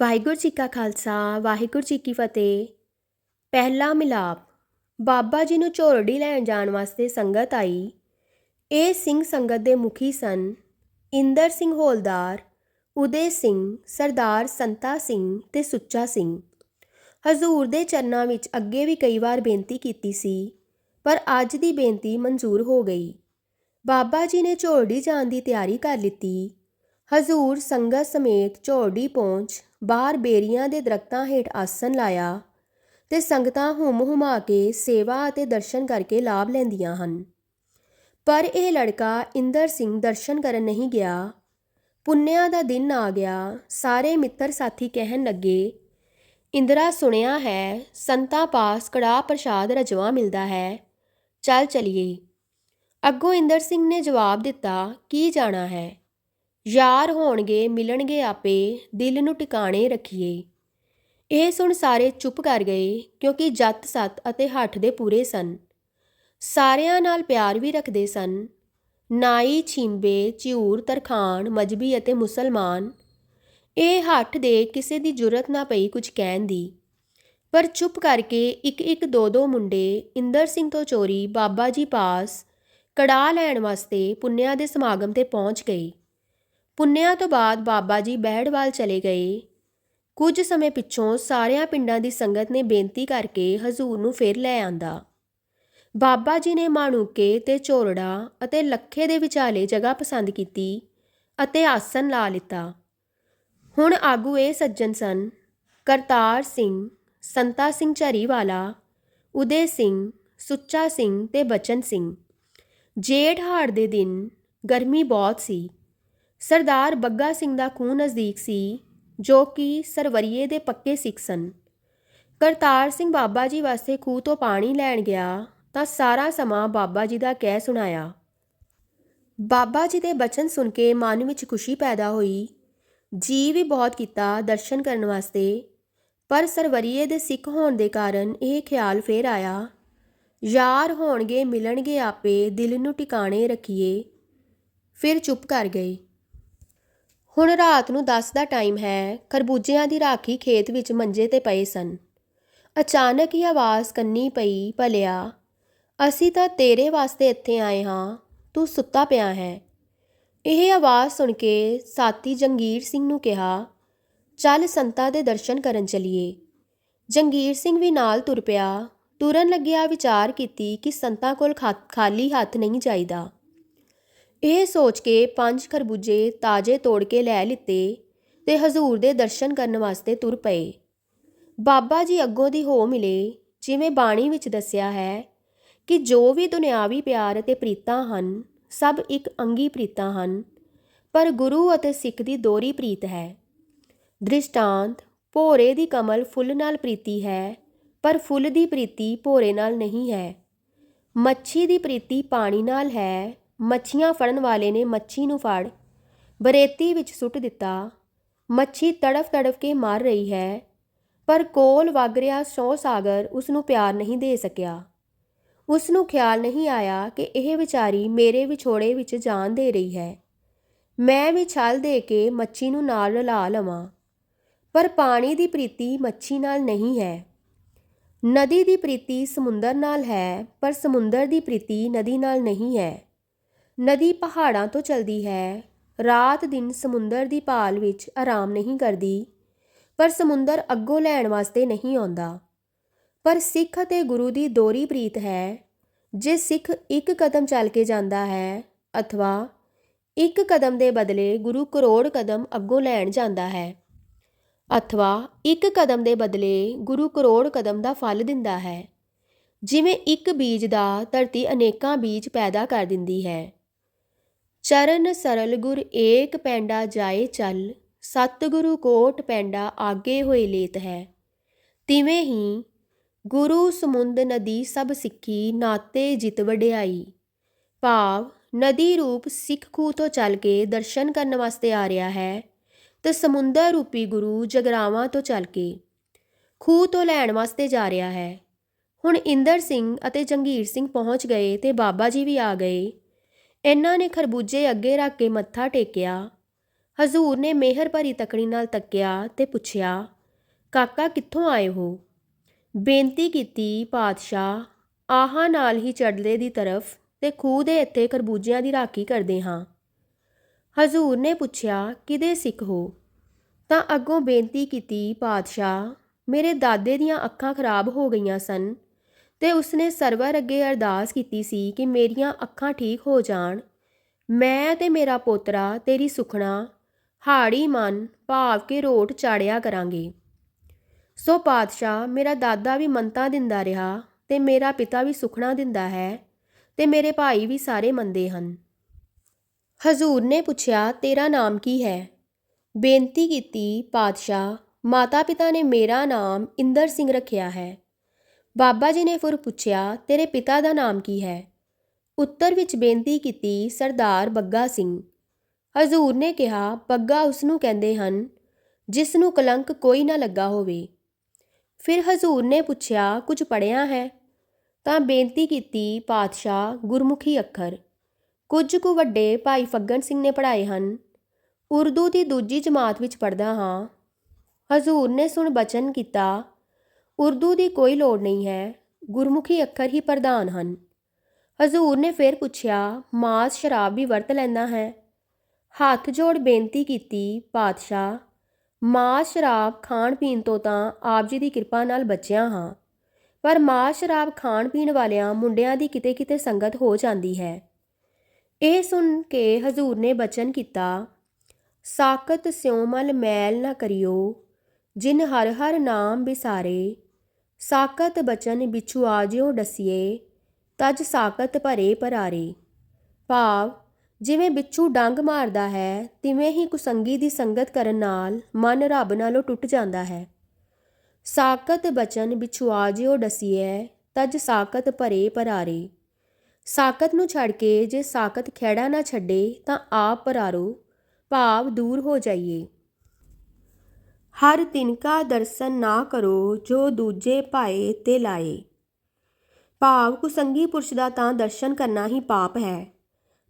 ਵਾਹਿਗੁਰੂ ਜੀ ਕਾ ਖਾਲਸਾ, ਵਾਹਿਗੁਰੂ ਜੀ ਕੀ ਫਤਿਹ। ਪਹਿਲਾ ਮਿਲਾਪ, ਬਾਬਾ ਜੀ ਨੂੰ ਝੋਰੜੀ ਲੈਣ ਜਾਣ ਵਾਸਤੇ ਸੰਗਤ ਆਈ। ਇਹ ਸਿੰਘ ਸੰਗਤ ਦੇ ਮੁਖੀ ਸਨ, ਇੰਦਰ ਸਿੰਘ ਹੋਲਦਾਰ, ਉਦੇ ਸਿੰਘ, ਸਰਦਾਰ ਸੰਤਾ ਸਿੰਘ ਤੇ ਸੁੱਚਾ ਸਿੰਘ। ਹਜ਼ੂਰ ਦੇ ਚਰਨਾਂ ਵਿੱਚ ਅੱਗੇ ਵੀ ਕਈ ਵਾਰ ਬੇਨਤੀ ਕੀਤੀ ਸੀ, ਪਰ ਅੱਜ ਦੀ ਬੇਨਤੀ ਮਨਜ਼ੂਰ ਹੋ ਗਈ। ਬਾਬਾ ਜੀ ਨੇ ਝੋਰੜੀ ਜਾਣ ਦੀ ਤਿਆਰੀ ਕਰ ਲਿੱਤੀ। ਹਜ਼ੂਰ ਸੰਗਤ ਸਮੇਤ ਝੋਰੜੀ ਪਹੁੰਚ ਬਾਹਰ ਬੇਰੀਆਂ ਦੇ ਦਰਖਤਾਂ ਹੇਠ ਆਸਨ ਲਾਇਆ ਤੇ ਸੰਗਤਾਂ ਹੁਮ ਹੁਮਾ ਕੇ ਸੇਵਾ ਅਤੇ ਦਰਸ਼ਨ ਕਰਕੇ ਲਾਭ ਲੈਂਦੀਆਂ ਹਨ। ਪਰ ਇਹ ਲੜਕਾ ਇੰਦਰ ਸਿੰਘ ਦਰਸ਼ਨ ਕਰਨ ਨਹੀਂ ਗਿਆ। ਪੁੰਨਿਆ ਦਾ ਦਿਨ ਆ ਗਿਆ। ਸਾਰੇ ਮਿੱਤਰ ਸਾਥੀ ਕਹਿਣ ਲੱਗੇ, ਇੰਦਰਾ, ਸੁਣਿਆ ਹੈ, ਸੰਤਾਂ ਪਾਸ ਕੜਾ ਪ੍ਰਸ਼ਾਦ ਰਜਵਾ ਮਿਲਦਾ ਹੈ। ਚੱਲ ਚਲੀਏ। ਅੱਗੋਂ ਇੰਦਰ ਸਿੰਘ ਨੇ ਜਵਾਬ ਦਿੱਤਾ, ਕੀ ਜਾਣਾ ਹੈ? ਯਾਰ ਹੋਣਗੇ, ਮਿਲਣਗੇ ਆਪੇ, ਦਿਲ ਨੂੰ ਟਿਕਾਣੇ ਰੱਖੀਏ। ਇਹ ਸੁਣ ਸਾਰੇ ਚੁੱਪ ਕਰ ਗਏ, ਕਿਉਂਕਿ ਜੱਤ ਸੱਤ ਅਤੇ ਹੱਠ ਦੇ ਪੂਰੇ ਸਨ। ਸਾਰਿਆਂ ਨਾਲ ਪਿਆਰ ਵੀ ਰੱਖਦੇ ਸਨ। ਨਾਈ, ਛਿੰਬੇ ਚਿਊਰ ਤਰਖਾਨ ਮਜਬੀ ਅਤੇ ਮੁਸਲਮਾਨ। ਇਹ ਹੱਠ ਦੇ ਕਿਸੇ ਦੀ ਜੁਰਤ ਨਾ ਪਈ ਕੁਝ ਕਹਿਣ ਦੀ। ਪਰ ਚੁੱਪ ਕਰਕੇ ਇੱਕ ਇੱਕ ਦੋ ਦੋ ਮੁੰਡੇ ਇੰਦਰ ਸਿੰਘ ਤੋਂ ਚੋਰੀ, ਬਾਬਾ ਜੀ ਪਾਸ ਕੜਾ ਲੈਣ ਵਾਸਤੇ ਪੁੰਨਿਆ ਦੇ ਸਮਾਗਮ ਤੇ ਪਹੁੰਚ ਗਏ। ਪੁੰਨਿਆ ਤੋਂ ਬਾਅਦ ਬਾਬਾ ਜੀ ਬਹਿੜਵਾਲ ਚਲੇ ਗਏ। ਕੁਝ ਸਮੇਂ ਪਿੱਛੋਂ ਸਾਰਿਆਂ ਪਿੰਡਾਂ ਦੀ ਸੰਗਤ ਨੇ ਬੇਨਤੀ ਕਰਕੇ ਹਜ਼ੂਰ ਨੂੰ ਫੇਰ ਲੈ ਆਂਦਾ। ਬਾਬਾ ਜੀ ਨੇ ਮਾਣੂਕੇ ਤੇ ਚੋਰੜਾ ਅਤੇ ਲੱਖੇ ਦੇ ਵਿਚਾਲੇ ਜਗ੍ਹਾ ਪਸੰਦ ਕੀਤੀ ਅਤੇ ਆਸਨ ਲਾ ਲਿੱਤਾ। ਹੁਣ ਆਗੂ ਇਹ ਸੱਜਣ ਸਨ, ਕਰਤਾਰ ਸਿੰਘ, ਸੰਤਾ ਸਿੰਘ ਝਰੀਵਾਲਾ, ਉਦੇ ਸਿੰਘ, ਸੁੱਚਾ ਸਿੰਘ ਤੇ ਬਚਨ ਸਿੰਘ। ਜੇਠ ਹਾੜ ਦੇ ਦਿਨ ਗਰਮੀ ਬਹੁਤ ਸੀ। ਸਰਦਾਰ ਬੱਗਾ ਸਿੰਘ ਦਾ ਖੂਹ ਨਜ਼ਦੀਕ ਸੀ, ਜੋ ਕਿ ਸਰਵਰੀਏ ਦੇ ਪੱਕੇ ਸਿੱਖ ਸਨ। ਕਰਤਾਰ ਸਿੰਘ ਬਾਬਾ ਜੀ ਵਾਸਤੇ ਖੂਹ ਤੋਂ ਪਾਣੀ ਲੈਣ ਗਿਆ, ਤਾਂ ਸਾਰਾ ਸਮਾਂ ਬਾਬਾ ਜੀ ਦਾ ਕਹਿ ਸੁਣਾਇਆ। ਬਾਬਾ ਜੀ ਦੇ ਬਚਨ ਸੁਣ ਕੇ ਮਨ ਵਿੱਚ ਖੁਸ਼ੀ ਪੈਦਾ ਹੋਈ। ਜੀ ਵੀ ਬਹੁਤ ਕੀਤਾ ਦਰਸ਼ਨ ਕਰਨ ਵਾਸਤੇ, ਪਰ ਸਰਵਰੀਏ ਦੇ ਸਿੱਖ ਹੋਣ ਦੇ ਕਾਰਨ ਇਹ ਖਿਆਲ ਫੇਰ ਆਇਆ। ਯਾਰ ਹੋਣਗੇ, ਮਿਲਣਗੇ ਆਪੇ, ਦਿਲ ਨੂੰ ਟਿਕਾਣੇ ਰੱਖੀਏ। ਫਿਰ ਚੁੱਪ ਕਰ ਗਏ। ਹੁਣ ਰਾਤ ਨੂੰ 10 ਦਾ ਟਾਈਮ ਹੈ, ਖਰਬੂਜਿਆਂ ਦੀ ਰਾਖੀ ਖੇਤ ਵਿੱਚ ਮੰਜੇ ਤੇ ਪਏ ਸਨ। ਅਚਾਨਕ ਹੀ ਆਵਾਜ਼ ਕੰਨੀ ਪਈ, ਭਲਿਆ, ਅਸੀਂ ਤਾਂ ਤੇਰੇ ਵਾਸਤੇ ਇੱਥੇ ਆਏ ਹਾਂ, ਤੂੰ ਸੁੱਤਾ ਪਿਆ ਹੈ। ਇਹ ਆਵਾਜ਼ ਸੁਣ ਕੇ ਸਾਥੀ ਜੰਗੀਰ ਸਿੰਘ ਨੂੰ ਕਿਹਾ, ਚੱਲ ਸੰਤਾਂ ਦੇ ਦਰਸ਼ਨ ਕਰਨ ਚਲੀਏ। ਜੰਗੀਰ ਸਿੰਘ ਵੀ ਨਾਲ ਤੁਰ ਪਿਆ, ਤੁਰਨ ਲੱਗਿਆ ਵਿਚਾਰ ਕੀਤੀ ਕਿ ਸੰਤਾਂ ਕੋਲ ਖਾਲੀ ਹੱਥ ਨਹੀਂ ਚਾਹੀਦਾ ਇਹ ਸੋਚ ਕੇ ਪੰਜ ਖਰਬੂਜੇ ਤਾਜ਼ੇ ਤੋੜ ਕੇ ਲੈ ਲਿੱਤੇ ਤੇ ਹਜ਼ੂਰ ਦੇ ਦਰਸ਼ਨ ਕਰਨ ਵਾਸਤੇ ਤੁਰ ਪਏ। ਬਾਬਾ ਜੀ ਅੱਗੋਂ ਦੀ ਹੋ ਮਿਲੇ, ਜਿਵੇਂ ਬਾਣੀ ਵਿੱਚ ਦੱਸਿਆ ਹੈ ਕਿ ਜੋ ਵੀ ਦੁਨਿਆਵੀ ਪਿਆਰ ਅਤੇ ਪ੍ਰੀਤਾਂ ਹਨ, ਸਭ ਇੱਕ ਅੰਗੀ ਪ੍ਰੀਤਾਂ ਹਨ, ਪਰ ਗੁਰੂ ਅਤੇ ਸਿੱਖ ਦੀ ਦੋਰੀ ਪ੍ਰੀਤ ਹੈ। ਦ੍ਰਿਸ਼ਟਾਂਤ, ਭੋਰੇ ਦੀ ਕਮਲ ਫੁੱਲ ਨਾਲ ਪ੍ਰੀਤੀ ਹੈ, ਪਰ ਫੁੱਲ ਦੀ ਪ੍ਰੀਤੀ ਭੋਰੇ ਨਾਲ ਨਹੀਂ ਹੈ। ਮੱਛੀ ਦੀ ਪ੍ਰੀਤੀ ਪਾਣੀ ਨਾਲ ਹੈ ਮੱਛੀਆਂ ਫੜਨ ਵਾਲੇ ਨੇ ਮੱਛੀ ਨੂੰ ਫੜ ਬਰੇਤੀ ਵਿੱਚ ਸੁੱਟ ਦਿੱਤਾ। ਮੱਛੀ ਤੜਫ ਤੜਫ ਕੇ ਮਰ ਰਹੀ ਹੈ, ਪਰ ਕੋਲ ਵਗ ਰਿਹਾ ਸੌ ਸਾਗਰ ਉਸ ਨੂੰ ਪਿਆਰ ਨਹੀਂ ਦੇ ਸਕਿਆ। ਉਸ ਨੂੰ ਖਿਆਲ ਨਹੀਂ ਆਇਆ ਕਿ ਇਹ ਵਿਚਾਰੀ ਮੇਰੇ ਵਿਛੋੜੇ ਵਿੱਚ ਜਾਨ ਦੇ ਰਹੀ ਹੈ। ਮੈਂ ਵੀ ਛਲ ਦੇ ਕੇ ਮੱਛੀ ਨੂੰ ਨਾਲ ਰਲਾ ਲਵਾਂ, ਪਰ ਪਾਣੀ ਦੀ ਪ੍ਰੀਤੀ ਮੱਛੀ ਨਾਲ ਨਹੀਂ ਹੈ। ਨਦੀ ਦੀ ਪ੍ਰੀਤੀ ਸਮੁੰਦਰ ਨਾਲ ਹੈ, ਪਰ ਸਮੁੰਦਰ ਦੀ ਪ੍ਰੀਤੀ ਨਦੀ ਨਾਲ ਨਹੀਂ ਹੈ। ਨਦੀ ਪਹਾੜਾਂ ਤੋਂ ਚਲਦੀ ਹੈ। ਰਾਤ ਦਿਨ ਸਮੁੰਦਰ ਦੀ ਭਾਲ ਵਿੱਚ ਆਰਾਮ ਨਹੀਂ ਕਰਦੀ, ਪਰ ਸਮੁੰਦਰ ਅੱਗੋਂ ਲੈਣ ਵਾਸਤੇ ਨਹੀਂ ਆਉਂਦਾ। ਪਰ ਸਿੱਖ ਅਤੇ ਗੁਰੂ ਦੀ ਦੋਰੀ ਪ੍ਰੀਤ ਹੈ। ਜੇ ਸਿੱਖ ਇੱਕ ਕਦਮ ਚੱਲ ਕੇ ਜਾਂਦਾ ਹੈ ਅਥਵਾ ਇੱਕ ਕਦਮ ਦੇ ਬਦਲੇ ਗੁਰੂ ਕਰੋੜ ਕਦਮ ਅੱਗੋਂ ਲੈਣ ਜਾਂਦਾ ਹੈ, ਅਥਵਾ ਇੱਕ ਕਦਮ ਦੇ ਬਦਲੇ ਗੁਰੂ ਕਰੋੜ ਕਦਮ ਦਾ ਫਲ ਦਿੰਦਾ ਹੈ, ਜਿਵੇਂ ਇੱਕ ਬੀਜ ਦਾ ਧਰਤੀ ਅਨੇਕਾਂ ਬੀਜ ਪੈਦਾ ਕਰ ਦਿੰਦੀ ਹੈ। ਚਰਨ ਸਰਲ ਗੁਰ ਏਕ ਪੈਂਡਾ ਜਾਏ ਚੱਲ, ਸਤਿਗੁਰੂ ਕੋਟ ਪੈਂਡਾ ਆਗੇ ਹੋਏ ਲੇਤ ਹੈ। ਤਿਵੇਂ ਹੀ ਗੁਰੂ ਸਮੁੰਦ ਨਦੀ ਸਭ ਸਿੱਖੀ, ਨਾਤੇ ਜਿਤ ਵਡਿਆਈ। ਭਾਵ ਨਦੀ ਰੂਪ ਸਿੱਖ ਖੂ ਤੋਂ ਚੱਲ ਕੇ ਦਰਸ਼ਨ ਕਰਨ ਵਾਸਤੇ ਆ ਰਿਹਾ ਹੈ ਤੇ ਸਮੁੰਦਰ ਰੂਪੀ ਗੁਰੂ ਜਗਰਾਵਾਂ ਤੋਂ ਚੱਲ ਕੇ ਖੂਹ ਤੋਂ ਲੈਣ ਵਾਸਤੇ ਜਾ ਰਿਹਾ ਹੈ। ਹੁਣ ਇੰਦਰ ਸਿੰਘ ਅਤੇ ਜੰਗੀਰ ਸਿੰਘ ਪਹੁੰਚ ਗਏ ਤੇ ਬਾਬਾ ਜੀ ਵੀ ਆ ਗਏ। ਇਹਨਾਂ ਨੇ ਖਰਬੂਜੇ ਅੱਗੇ ਰੱਖ ਕੇ ਮੱਥਾ ਟੇਕਿਆ। ਹਜ਼ੂਰ ਨੇ ਮਿਹਰ ਭਰੀ ਤਕੜੀ ਨਾਲ ਤੱਕਿਆ ਤੇ ਪੁੱਛਿਆ, ਕਾਕਾ, ਕਿੱਥੋਂ ਆਏ ਹੋ? ਬੇਨਤੀ ਕੀਤੀ, ਪਾਤਸ਼ਾਹ, ਆਹਾਂ ਨਾਲ ਹੀ ਚੜਲੇ ਦੀ ਤਰਫ ਤੇ ਖੂਹ ਦੇ ਇੱਥੇ ਖਰਬੂਜਿਆਂ ਦੀ ਰਾਖੀ ਕਰਦੇ ਹਾਂ। ਹਜ਼ੂਰ ਨੇ ਪੁੱਛਿਆ ਕਿਦੇ ਸਿੱਖ ਹੋ? ਤਾਂ ਅੱਗੋਂ ਬੇਨਤੀ ਕੀਤੀ, ਪਾਤਸ਼ਾਹ, ਮੇਰੇ ਦਾਦੇ ਦੀਆਂ ਅੱਖਾਂ ਖਰਾਬ ਹੋ ਗਈਆਂ ਸਨ ਤੇ ਉਸਨੇ ਸਰਵਰ ਅੱਗੇ ਅਰਦਾਸ ਕੀਤੀ ਸੀ ਕਿ ਮੇਰੀਆਂ ਅੱਖਾਂ ਠੀਕ ਹੋ ਜਾਣ। ਮੈਂ ਤੇ ਮੇਰਾ ਪੋਤਰਾ, ਤੇਰੀ ਸੁਖਣਾ ਹਾੜੀ ਮਨ, ਭਾਵ ਕੇ ਰੋਟ ਚਾੜਿਆ ਕਰਾਂਗੇ। ਸੋ ਪਾਤਸ਼ਾਹ, ਮੇਰਾ ਦਾਦਾ ਵੀ ਮੰਤਾ ਦਿੰਦਾ ਰਿਹਾ ਤੇ ਮੇਰਾ ਪਿਤਾ ਵੀ ਸੁਖਣਾ ਦਿੰਦਾ ਹੈ ਤੇ ਮੇਰੇ ਭਾਈ ਵੀ ਸਾਰੇ ਮੰਦੇ ਹਨ। ਹਜ਼ੂਰ ਨੇ ਪੁੱਛਿਆ, ਤੇਰਾ ਨਾਮ ਕੀ ਹੈ? ਬੇਨਤੀ ਕੀਤੀ, ਪਾਤਸ਼ਾਹ ਮਾਤਾ ਪਿਤਾ ਨੇ ਮੇਰਾ ਨਾਮ ਇੰਦਰ ਸਿੰਘ ਰੱਖਿਆ ਹੈ। ਬਾਬਾ ਜੀ ਨੇ ਫਿਰ ਪੁੱਛਿਆ, ਤੇਰੇ ਪਿਤਾ ਦਾ ਨਾਮ ਕੀ ਹੈ? ਉੱਤਰ ਵਿੱਚ ਬੇਨਤੀ ਕੀਤੀ, ਸਰਦਾਰ ਬੱਗਾ ਸਿੰਘ। ਹਜ਼ੂਰ ਨੇ ਕਿਹਾ, ਬੱਗਾ ਉਸ ਨੂੰ ਕਹਿੰਦੇ ਹਨ ਜਿਸ ਨੂੰ ਕਲੰਕ ਕੋਈ ਨਾ ਲੱਗਾ ਹੋਵੇ। ਫਿਰ ਹਜ਼ੂਰ ਨੇ ਪੁੱਛਿਆ, ਕੁਝ ਪੜਿਆ ਹੈ? ਤਾਂ ਬੇਨਤੀ ਕੀਤੀ, ਪਾਤਸ਼ਾਹ, ਗੁਰਮੁਖੀ ਅੱਖਰ। ਕੁਝ ਕੁ ਵੱਡੇ ਭਾਈ ਫੱਗਣ ਸਿੰਘ ਨੇ ਪੜ੍ਹਾਏ ਹਨ। ਉਰਦੂ ਦੀ ਦੂਜੀ ਜਮਾਤ ਵਿੱਚ ਪੜ੍ਹਦਾ ਹਾਂ। ਹਜ਼ੂਰ ਨੇ ਸੁਣ ਬਚਨ ਕੀਤਾ ਉਰਦੂ ਦੀ ਕੋਈ ਲੋੜ ਨਹੀਂ ਹੈ, ਗੁਰਮੁਖੀ ਅੱਖਰ ਹੀ ਪ੍ਰਧਾਨ ਹਨ। ਹਜ਼ੂਰ ਨੇ ਫਿਰ ਪੁੱਛਿਆ, ਮਾਸ ਸ਼ਰਾਬ ਵੀ ਵਰਤ ਲੈਂਦਾ ਹੈ? ਹੱਥ ਜੋੜ ਬੇਨਤੀ ਕੀਤੀ, ਪਾਤਸ਼ਾਹ, ਮਾਸ ਸ਼ਰਾਬ ਖਾਣ ਪੀਣ ਤੋਂ ਤਾਂ ਆਪ ਜੀ ਦੀ ਕਿਰਪਾ ਨਾਲ ਬਚਿਆ ਹਾਂ, ਪਰ ਮਾਸ ਸ਼ਰਾਬ ਖਾਣ ਪੀਣ ਵਾਲਿਆਂ ਮੁੰਡਿਆਂ ਦੀ ਕਿਤੇ ਕਿਤੇ ਸੰਗਤ ਹੋ ਜਾਂਦੀ ਹੈ। ਇਹ ਸੁਣ ਕੇ ਹਜ਼ੂਰ ਨੇ ਬਚਨ ਕੀਤਾ ਸਾਕਤ ਸਿਉ ਮਲ ਮੈਲ ਨਾ ਕਰਿਓ, ਜਿਨ ਹਰ ਹਰ ਨਾਮ ਬਿਸਾਰੇ ਸਾਕਤ ਬਚਨ ਬਿਛੂ ਆਜਿਓ ਡਸੀਏ, ਤਜ ਸਾਕਤ ਭਰੇ ਪਰਾਰੇ ਭਾਵ, ਜਿਵੇਂ ਬਿੱਛੂ ਡੰਗ ਮਾਰਦਾ ਹੈ, ਤਿਵੇਂ ਹੀ ਕੁਸੰਗੀ ਦੀ ਸੰਗਤ ਕਰਨ ਨਾਲ ਮਨ ਰੱਬ ਨਾਲੋਂ ਟੁੱਟ ਜਾਂਦਾ ਹੈ। ਸਾਕਤ ਬਚਨ ਬਿਛੁਆ ਜਿਓ ਡਸੀਐ ਤਜ ਸਾਕਤ ਭਰੇ ਪਰਾਰੇ ਸਾਕਤ ਨੂੰ ਛੱਡ ਕੇ ਜੇ ਸਾਕਤ ਖੇੜਾ ਨਾ ਛੱਡੇ ਤਾਂ ਆਪ ਪਰਾਰੋ ਭਾਵ ਦੂਰ ਹੋ ਜਾਈਏ। ਹਰ ਤਿਨਕਾ ਦਰਸ਼ਨ ਨਾ ਕਰੋ, ਜੋ ਦੂਜੇ ਪਾਏ ਤੇ ਲਾਏ। ਭਾਵ ਕੁਸੰਗੀ ਪੁਰਸ਼ ਦਾ ਤਾਂ ਦਰਸ਼ਨ ਕਰਨਾ ਹੀ ਪਾਪ ਹੈ।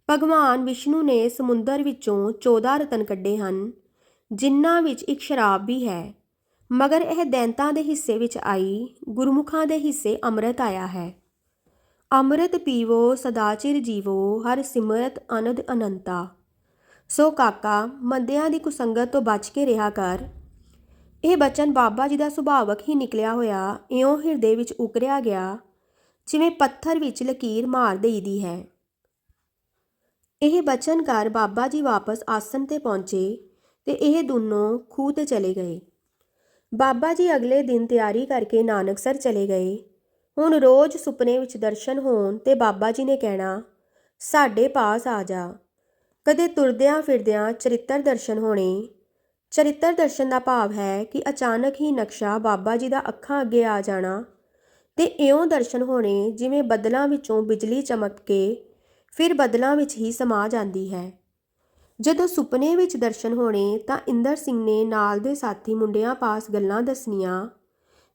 ਭਗਵਾਨ ਵਿਸ਼ਨੂੰ ਨੇ ਸਮੁੰਦਰ ਵਿੱਚੋਂ 14 ਰਤਨ ਕੱਢੇ ਹਨ, ਜਿਨ੍ਹਾਂ ਵਿੱਚ ਇੱਕ ਸ਼ਰਾਬ ਵੀ ਹੈ। ਮਗਰ ਇਹ ਦੈਂਤਾਂ ਦੇ ਹਿੱਸੇ ਵਿੱਚ ਆਈ, ਗੁਰਮੁਖਾਂ ਦੇ ਹਿੱਸੇ ਅੰਮ੍ਰਿਤ ਆਇਆ ਹੈ। ਅੰਮ੍ਰਿਤ ਪੀਵੋ ਸਦਾਚਿਰ ਜੀਵੋ, ਹਰ ਸਿਮਰਤ ਅਨੰਦ ਅਨੰਤਾ। ਸੋ ਕਾਕਾ, ਮੰਦਿਆਂ ਦੀ ਕੁਸੰਗਤ ਤੋਂ ਬਚ ਕੇ ਰਿਹਾ ਕਰ। ਇਹ ਬਚਨ ਬਾਬਾ ਜੀ ਦਾ ਸੁਭਾਵਕ ਹੀ ਨਿਕਲਿਆ ਹੋਇਆ ਇਉਂ ਹਿਰਦੇ ਵਿੱਚ ਉਕਰਿਆ ਗਿਆ, ਜਿਵੇਂ ਪੱਥਰ ਵਿੱਚ ਲਕੀਰ ਮਾਰ ਦੇਈਦੀ ਹੈ। ਇਹ ਬਚਨ ਕਰ ਬਾਬਾ ਜੀ ਵਾਪਸ ਆਸਨ ਤੇ ਪਹੁੰਚੇ ਤੇ ਇਹ ਦੋਨੋਂ ਖੂਹ ਤੇ ਚਲੇ ਗਏ। ਬਾਬਾ ਜੀ ਅਗਲੇ ਦਿਨ ਤਿਆਰੀ ਕਰਕੇ ਨਾਨਕਸਰ ਚਲੇ ਗਏ। ਹੁਣ ਰੋਜ਼ ਸੁਪਨੇ ਵਿੱਚ ਦਰਸ਼ਨ ਹੋਣ ਤੇ ਬਾਬਾ ਜੀ ਨੇ ਕਹਿਣਾ, ਸਾਡੇ ਪਾਸ ਆ ਜਾ। ਕਦੇ ਤੁਰਦਿਆਂ ਫਿਰਦਿਆਂ ਚਰਿੱਤਰ ਦਰਸ਼ਨ ਹੋਣੇ ਚਰਿੱਤਰ ਦਰਸ਼ਨ ਦਾ ਭਾਵ ਹੈ ਕਿ ਅਚਾਨਕ ਹੀ ਨਕਸ਼ਾ ਬਾਬਾ ਜੀ ਦਾ ਅੱਖਾਂ ਅੱਗੇ ਆ ਜਾਣਾ ਤੇ ਇਉਂ ਦਰਸ਼ਨ ਹੋਣੇ ਜਿਵੇਂ ਬੱਦਲਾਂ ਵਿੱਚੋਂ ਬਿਜਲੀ ਚਮਕ ਕੇ ਫਿਰ ਬੱਦਲਾਂ ਵਿੱਚ ਹੀ ਸਮਾ ਜਾਂਦੀ ਹੈ। ਜਦੋਂ ਸੁਪਨੇ ਵਿੱਚ ਦਰਸ਼ਨ ਹੋਣੇ ਤਾਂ ਇੰਦਰ ਸਿੰਘ ਨੇ ਨਾਲ ਦੇ ਸਾਥੀ ਮੁੰਡਿਆਂ ਪਾਸ ਗੱਲਾਂ ਦੱਸਣੀਆਂ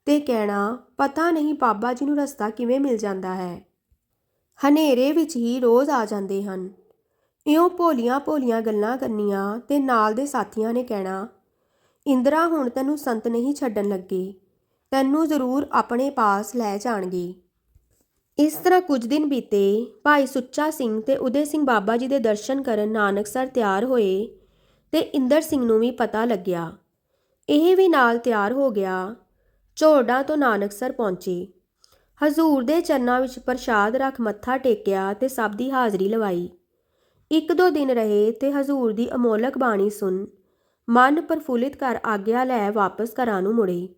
ਤੇ ਕਹਿਣਾ, ਪਤਾ ਨਹੀਂ ਬਾਬਾ ਜੀ ਨੂੰ ਰਸਤਾ ਕਿਵੇਂ ਮਿਲ ਜਾਂਦਾ ਹੈ? ਹਨੇਰੇ ਵਿੱਚ ਹੀ ਰੋਜ਼ ਆ ਜਾਂਦੇ ਹਨ। ਇਉਂ ਭੋਲੀਆਂ ਭੋਲੀਆਂ ਗੱਲਾਂ ਕਰਨੀਆਂ ਤੇ ਨਾਲ ਦੇ ਸਾਥੀਆਂ ਨੇ ਕਹਿਣਾ, ਇੰਦਰਾ ਹੁਣ ਤੈਨੂੰ ਸੰਤ ਨਹੀਂ ਛੱਡਣ ਲੱਗੇ, ਤੈਨੂੰ ਜ਼ਰੂਰ ਆਪਣੇ ਪਾਸ ਲੈ ਜਾਣਗੇ। ਇਸ ਤਰ੍ਹਾਂ ਕੁਝ ਦਿਨ ਬੀਤੇ, ਭਾਈ ਸੁੱਚਾ ਸਿੰਘ ਤੇ ਉਦੇ ਸਿੰਘ ਬਾਬਾ ਜੀ ਦੇ ਦਰਸ਼ਨ ਕਰਨ ਨਾਨਕਸਰ ਤਿਆਰ ਹੋਏ ਤੇ ਇੰਦਰ ਸਿੰਘ ਨੂੰ ਵੀ ਪਤਾ ਲੱਗਿਆ। ਇਹ ਵੀ ਨਾਲ ਤਿਆਰ ਹੋ ਗਿਆ ਝੋੜਾ ਤੋਂ ਨਾਨਕਸਰ ਪਹੁੰਚੇ। ਹਜ਼ੂਰ ਦੇ ਚਰਨਾਂ ਵਿੱਚ ਪ੍ਰਸ਼ਾਦ ਰੱਖ ਮੱਥਾ ਟੇਕਿਆ ਤੇ ਸਭ ਦੀ ਹਾਜ਼ਰੀ ਲਵਾਈ। ਇੱਕ ਦੋ ਦਿਨ ਰਹੇ ਤੇ ਹਜ਼ੂਰ ਦੀ ਅਮੋਲਕ ਬਾਣੀ ਸੁਣ ਮਨ ਪ੍ਰਫੁੱਲਿਤ ਕਰ ਆਗਿਆ ਲੈ ਵਾਪਸ ਘਰਾਂ ਨੂੰ ਮੁੜੇ।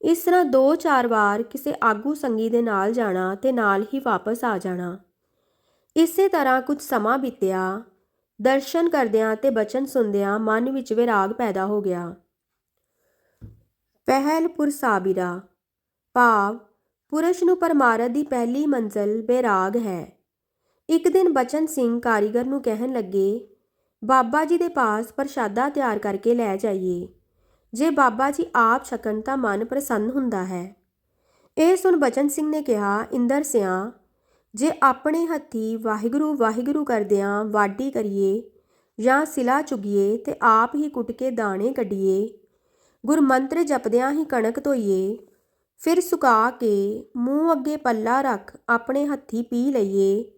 ਇਸ ਤਰ੍ਹਾਂ ਦੋ ਚਾਰ ਵਾਰ ਕਿਸੇ ਆਗੂ ਸੰਗੀ ਦੇ ਨਾਲ ਜਾਣਾ ਤੇ ਨਾਲ ਹੀ ਵਾਪਸ ਆ ਜਾਣਾ। ਇਸੇ ਤਰ੍ਹਾਂ ਕੁਝ ਸਮਾਂ ਬੀਤਿਆ। ਦਰਸ਼ਨ ਕਰਦਿਆਂ ਤੇ ਬਚਨ ਸੁਣਦਿਆਂ ਮਨ ਵਿੱਚ ਵਿਰਾਗ ਪੈਦਾ ਹੋ ਗਿਆ। ਪਹਿਲ ਪੁਰਸਾਬਿਰਾ ਭਾਵ, ਪੁਰਸ਼ ਨੂੰ ਪਰਮਾਰਥ ਦੀ ਪਹਿਲੀ ਮੰਜ਼ਲ ਬੇਰਾਗ ਹੈ। ਇੱਕ ਦਿਨ ਬਚਨ ਸਿੰਘ ਕਾਰੀਗਰ ਨੂੰ ਕਹਿਣ ਲੱਗੇ, ਬਾਬਾ ਜੀ ਦੇ ਪਾਸ ਪ੍ਰਸ਼ਾਦਾ ਤਿਆਰ ਕਰਕੇ ਲੈ ਜਾਈਏ। ਜੇ ਬਾਬਾ ਜੀ ਆਪ ਛਕਣ ਤਾਂ ਮਨ ਪ੍ਰਸੰਨ ਹੁੰਦਾ ਹੈ। ਇਹ ਸੁਣ ਬਚਨ ਸਿੰਘ ਨੇ ਕਿਹਾ, ਇੰਦਰ ਸਿਆ, ਜੇ ਆਪਣੇ ਹੱਥੀ ਵਾਹਿਗੁਰੂ ਵਾਹਿਗੁਰੂ ਕਰਦਿਆਂ ਵਾਢੀ ਕਰੀਏ ਜਾਂ ਸਿਲਾ ਚੁਗੀਏ ਤੇ ਆਪ ਹੀ ਕੁੱਟ ਕੇ ਦਾਣੇ ਕੱਢੀਏ, ਗੁਰਮੰਤਰ ਜਪਦਿਆਂ ਹੀ ਕਣਕ ਧੋਈਏ, ਫਿਰ ਸੁਕਾ ਕੇ ਮੂੰਹ ਅੱਗੇ ਪੱਲਾ ਰੱਖ ਆਪਣੇ ਹੱਥੀ ਪੀ ਲਈਏ